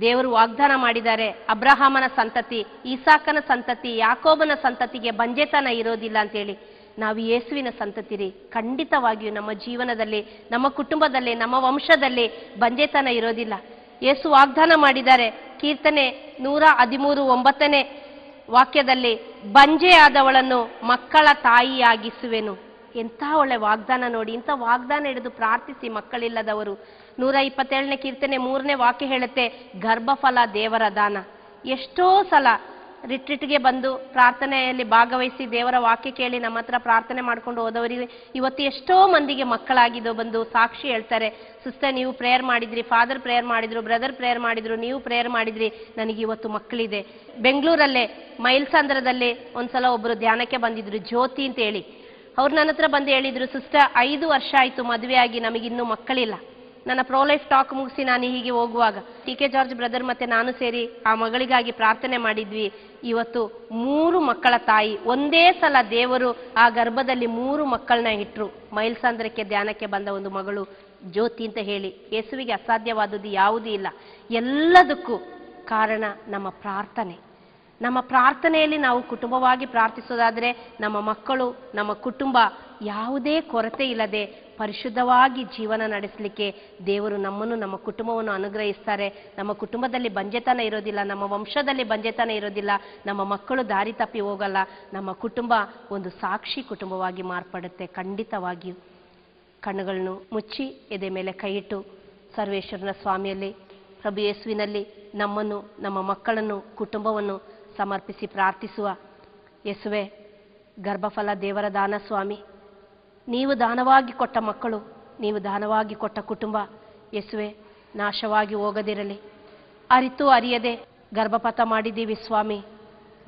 ದೇವರು ವಾಗ್ದಾನ ಮಾಡಿದ್ದಾರೆ. ಅಬ್ರಹಾಮನ ಸಂತತಿ, ಈಸಾಕನ ಸಂತತಿ, ಯಾಕೋಬನ ಸಂತತಿಗೆ ಬಂಜೆತನ ಇರೋದಿಲ್ಲ ಅಂತೇಳಿ ನಾವು ಯೇಸುವಿನ ಸಂತತಿ ರೀ. ಖಂಡಿತವಾಗಿಯೂ ನಮ್ಮ ಜೀವನದಲ್ಲಿ, ನಮ್ಮ ಕುಟುಂಬದಲ್ಲಿ, ನಮ್ಮ ವಂಶದಲ್ಲಿ ಬಂಜೆತನ ಇರೋದಿಲ್ಲ. ಯೇಸು ವಾಗ್ದಾನ ಮಾಡಿದ್ದಾರೆ. ಕೀರ್ತನೆ ನೂರ ಹದಿಮೂರು ಒಂಬತ್ತನೇ ವಾಕ್ಯದಲ್ಲಿ, ಬಂಜೆಯಾದವಳನ್ನು ಮಕ್ಕಳ ತಾಯಿಯಾಗಿಸುವೆನು. ಎಂಥ ಒಳ್ಳೆ ವಾಗ್ದಾನ ನೋಡಿ, ಇಂಥ ವಾಗ್ದಾನ ಹಿಡಿದು ಪ್ರಾರ್ಥಿಸಿ ಮಕ್ಕಳಿಲ್ಲದವರು. ನೂರ ಇಪ್ಪತ್ತೇಳನೇ ಕೀರ್ತನೆ ಮೂರನೇ ವಾಕ್ಯ ಹೇಳುತ್ತೆ, ಗರ್ಭಫಲ ದೇವರ ದಾನ. ಎಷ್ಟೋ ಸಲ ರಿಟ್ರಿಟ್ಗೆ ಬಂದು ಪ್ರಾರ್ಥನೆಯಲ್ಲಿ ಭಾಗವಹಿಸಿ ದೇವರ ವಾಕ್ಯ ಕೇಳಿ ನಮ್ಮ ಹತ್ರ ಪ್ರಾರ್ಥನೆ ಮಾಡ್ಕೊಂಡು ಹೋದವರಿಗೆ ಇವತ್ತು ಎಷ್ಟೋ ಮಂದಿಗೆ ಮಕ್ಕಳಾಗಿದ್ದು ಬಂದು ಸಾಕ್ಷಿ ಹೇಳ್ತಾರೆ, ಸಿಸ್ಟರ್, ನೀವು ಪ್ರೇಯರ್ ಮಾಡಿದ್ರಿ, ಫಾದರ್ ಪ್ರೇಯರ್ ಮಾಡಿದ್ರು, ಬ್ರದರ್ ಪ್ರೇಯರ್ ಮಾಡಿದ್ರು, ನೀವು ಪ್ರೇಯರ್ ಮಾಡಿದ್ರಿ, ನನಗೆ ಇವತ್ತು ಮಕ್ಕಳಿದೆ. ಬೆಂಗಳೂರಲ್ಲೇ, ಮೈಲ್ಸಂದ್ರದಲ್ಲಿ ಒಂದ್ಸಲ ಒಬ್ಬರು ಧ್ಯಾನಕ್ಕೆ ಬಂದಿದ್ರು, ಜ್ಯೋತಿ ಅಂತ ಹೇಳಿ. ಅವ್ರು ನನ್ನ ಹತ್ರ ಬಂದು ಹೇಳಿದ್ರು, ಸಿಸ್ಟರ್, ಐದು ವರ್ಷ ಆಯಿತು ಮದುವೆಯಾಗಿ ನಮಗಿನ್ನೂ ಮಕ್ಕಳಿಲ್ಲ. ನನ್ನ ಪ್ರೋಲೈಫ್ ಟಾಕ್ ಮುಗಿಸಿ ನಾನು ಹೀಗೆ ಹೋಗುವಾಗ ಟಿ ಕೆ ಜಾರ್ಜ್ ಬ್ರದರ್ ಮತ್ತೆ ನಾನು ಸೇರಿ ಆ ಮಗಳಿಗಾಗಿ ಪ್ರಾರ್ಥನೆ ಮಾಡಿದ್ವಿ. ಇವತ್ತು ಮೂರು ಮಕ್ಕಳ ತಾಯಿ, ಒಂದೇ ಸಲ ದೇವರು ಆ ಗರ್ಭದಲ್ಲಿ ಮೂರು ಮಕ್ಕಳನ್ನ ಇಟ್ಟರು ಮೈಲ್ಸಾಂದ್ರಕ್ಕೆ ಧ್ಯಾನಕ್ಕೆ ಬಂದ ಒಂದು ಮಗಳು ಜ್ಯೋತಿ ಅಂತ ಹೇಳಿ, ಯೇಸುವಿಗೆ ಅಸಾಧ್ಯವಾದದ್ದು ಯಾವುದೂ ಇಲ್ಲ. ಎಲ್ಲದಕ್ಕೂ ಕಾರಣ ನಮ್ಮ ಪ್ರಾರ್ಥನೆ. ನಮ್ಮ ಪ್ರಾರ್ಥನೆಯಲ್ಲಿ ನಾವು ಕುಟುಂಬವಾಗಿ ಪ್ರಾರ್ಥಿಸೋದಾದರೆ ನಮ್ಮ ಮಕ್ಕಳು, ನಮ್ಮ ಕುಟುಂಬ ಯಾವುದೇ ಕೊರತೆ ಇಲ್ಲದೆ ಪರಿಶುದ್ಧವಾಗಿ ಜೀವನ ನಡೆಸಲಿಕ್ಕೆ ದೇವರು ನಮ್ಮನ್ನು, ನಮ್ಮ ಕುಟುಂಬವನ್ನು ಅನುಗ್ರಹಿಸ್ತಾರೆ. ನಮ್ಮ ಕುಟುಂಬದಲ್ಲಿ ಬಂಜೆತನ ಇರೋದಿಲ್ಲ, ನಮ್ಮ ವಂಶದಲ್ಲಿ ಬಂಜೆತನ ಇರೋದಿಲ್ಲ, ನಮ್ಮ ಮಕ್ಕಳು ದಾರಿ ತಪ್ಪಿ ಹೋಗಲ್ಲ, ನಮ್ಮ ಕುಟುಂಬ ಒಂದು ಸಾಕ್ಷಿ ಕುಟುಂಬವಾಗಿ ಮಾರ್ಪಡುತ್ತೆ. ಖಂಡಿತವಾಗಿಯೂ ಕಣ್ಣುಗಳನ್ನು ಮುಚ್ಚಿ, ಎದೆ ಮೇಲೆ ಕೈಯಿಟ್ಟು ಸರ್ವೇಶ್ವರನ ಸ್ವಾಮಿಯಲ್ಲಿ, ಪ್ರಭು ಯೇಸುವಿನಲ್ಲಿ ನಮ್ಮನ್ನು, ನಮ್ಮ ಮಕ್ಕಳನ್ನು, ಕುಟುಂಬವನ್ನು ಸಮರ್ಪಿಸಿ ಪ್ರಾರ್ಥಿಸುವ. ಯಸುವೆ, ಗರ್ಭಫಲ ದೇವರ ದಾನ ಸ್ವಾಮಿ, ನೀವು ದಾನವಾಗಿ ಕೊಟ್ಟ ಮಕ್ಕಳು, ನೀವು ದಾನವಾಗಿ ಕೊಟ್ಟ ಕುಟುಂಬ, ಯಸುವೆ, ನಾಶವಾಗಿ ಹೋಗದಿರಲಿ. ಅರಿತು ಅರಿಯದೆ ಗರ್ಭಪಾತ ಮಾಡಿದ್ದೀವಿ ಸ್ವಾಮಿ,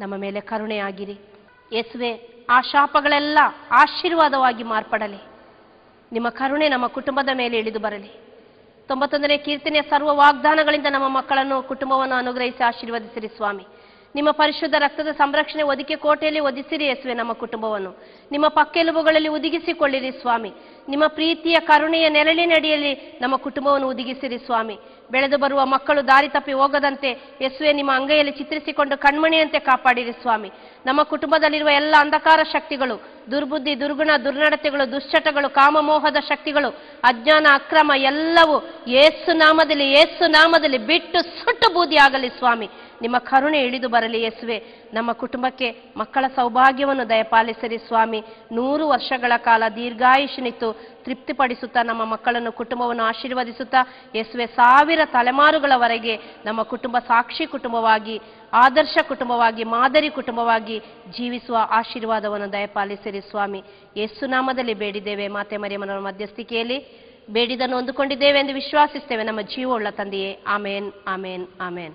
ನಮ್ಮ ಮೇಲೆ ಕರುಣೆಯಾಗಿರಿ ಯಸುವೆ, ಆ ಶಾಪಗಳೆಲ್ಲ ಆಶೀರ್ವಾದವಾಗಿ ಮಾರ್ಪಡಲಿ. ನಿಮ್ಮ ಕರುಣೆ ನಮ್ಮ ಕುಟುಂಬದ ಮೇಲೆ ಇಳಿದು ಬರಲಿ. ತೊಂಬತ್ತೊಂದನೇ ಕೀರ್ತನೆಯ ಸರ್ವ ವಾಗ್ದಾನಗಳಿಂದ ನಮ್ಮ ಮಕ್ಕಳನ್ನು ಕುಟುಂಬವನ್ನು ಅನುಗ್ರಹಿಸಿ ಆಶೀರ್ವದಿಸಿರಿ ಸ್ವಾಮಿ. ನಿಮ್ಮ ಪರಿಶುದ್ಧ ರಕ್ತದ ಸಂರಕ್ಷಣೆ ಒದಿಕೆ ಕೋಟೆಯಲ್ಲಿ ಒದಿಸಿರಿ ಯೇಸುವೆ ನಮ್ಮ ಕುಟುಂಬವನ್ನು. ನಿಮ್ಮ ಪಕ್ಕೆಲುಬುಗಳಲ್ಲಿ ಉದಿಗಿಸಿಕೊಳ್ಳಿರಿ ಸ್ವಾಮಿ. ನಿಮ್ಮ ಪ್ರೀತಿಯ ಕರುಣೆಯ ನೆರಳಿನಡಿಯಲ್ಲಿ ನಮ್ಮ ಕುಟುಂಬವನ್ನು ಉದಿಗಿಸಿರಿ ಸ್ವಾಮಿ. ಬೆಳೆದು ಬರುವ ಮಕ್ಕಳು ದಾರಿ ತಪ್ಪಿ ಹೋಗದಂತೆ ಯೇಸುವೆ ನಿಮ್ಮ ಅಂಗೈಯಲ್ಲಿ ಚಿತ್ರಿಸಿಕೊಂಡು ಕಣ್ಮಣಿಯಂತೆ ಕಾಪಾಡಿರಿ ಸ್ವಾಮಿ. ನಮ್ಮ ಕುಟುಂಬದಲ್ಲಿರುವ ಎಲ್ಲ ಅಂಧಕಾರ ಶಕ್ತಿಗಳು, ದುರ್ಬುದ್ಧಿ, ದುರ್ಗುಣ, ದುರ್ನಡತೆಗಳು, ದುಶ್ಚಟಗಳು, ಕಾಮಮೋಹದ ಶಕ್ತಿಗಳು, ಅಜ್ಞಾನ, ಅಕ್ರಮ ಎಲ್ಲವೂ ಏಸು ನಾಮದಲ್ಲಿ ಏಸು ನಾಮದಲ್ಲಿ ಬಿಟ್ಟು ಸುಟ್ಟು ಬೂದಿ ಆಗಲಿ ಸ್ವಾಮಿ. ನಿಮ್ಮ ಕರುಣೆ ಇಳಿದು ಬರಲಿ ಯೇಸುವೆ. ನಮ್ಮ ಕುಟುಂಬಕ್ಕೆ ಮಕ್ಕಳ ಸೌಭಾಗ್ಯವನ್ನು ದಯಪಾಲಿಸಿರಿ ಸ್ವಾಮಿ. ನೂರು ವರ್ಷಗಳ ಕಾಲ ದೀರ್ಘಾಯುಷನಿತ್ತು ತೃಪ್ತಿಪಡಿಸುತ್ತಾ ನಮ್ಮ ಮಕ್ಕಳನ್ನು ಕುಟುಂಬವನ್ನು ಆಶೀರ್ವದಿಸುತ್ತಾ ಯೇಸುವೆ ಸಾವಿರ ತಲೆಮಾರುಗಳವರೆಗೆ ನಮ್ಮ ಕುಟುಂಬ ಸಾಕ್ಷಿ ಕುಟುಂಬವಾಗಿ, ಆದರ್ಶ ಕುಟುಂಬವಾಗಿ, ಮಾದರಿ ಕುಟುಂಬವಾಗಿ ಜೀವಿಸುವ ಆಶೀರ್ವಾದವನ್ನು ದಯಪಾಲಿಸಿರಿ ಸ್ವಾಮಿ. ಯೇಸು ನಾಮದಲ್ಲಿ ಬೇಡಿದ್ದೇವೆ. ಮಾತೆ ಮರಿಯಮ್ಮನ ಮಧ್ಯಸ್ಥಿಕೆಯಲ್ಲಿ ಬೇಡಿದನ್ನು ಹೊಂದಿಕೊಂಡಿದ್ದೇವೆ ಎಂದು ವಿಶ್ವಾಸಿಸ್ತೇವೆ. ನಮ್ಮ ಜೀವವುಳ್ಳ ತಂದೆಯೇ. Amen amen amen.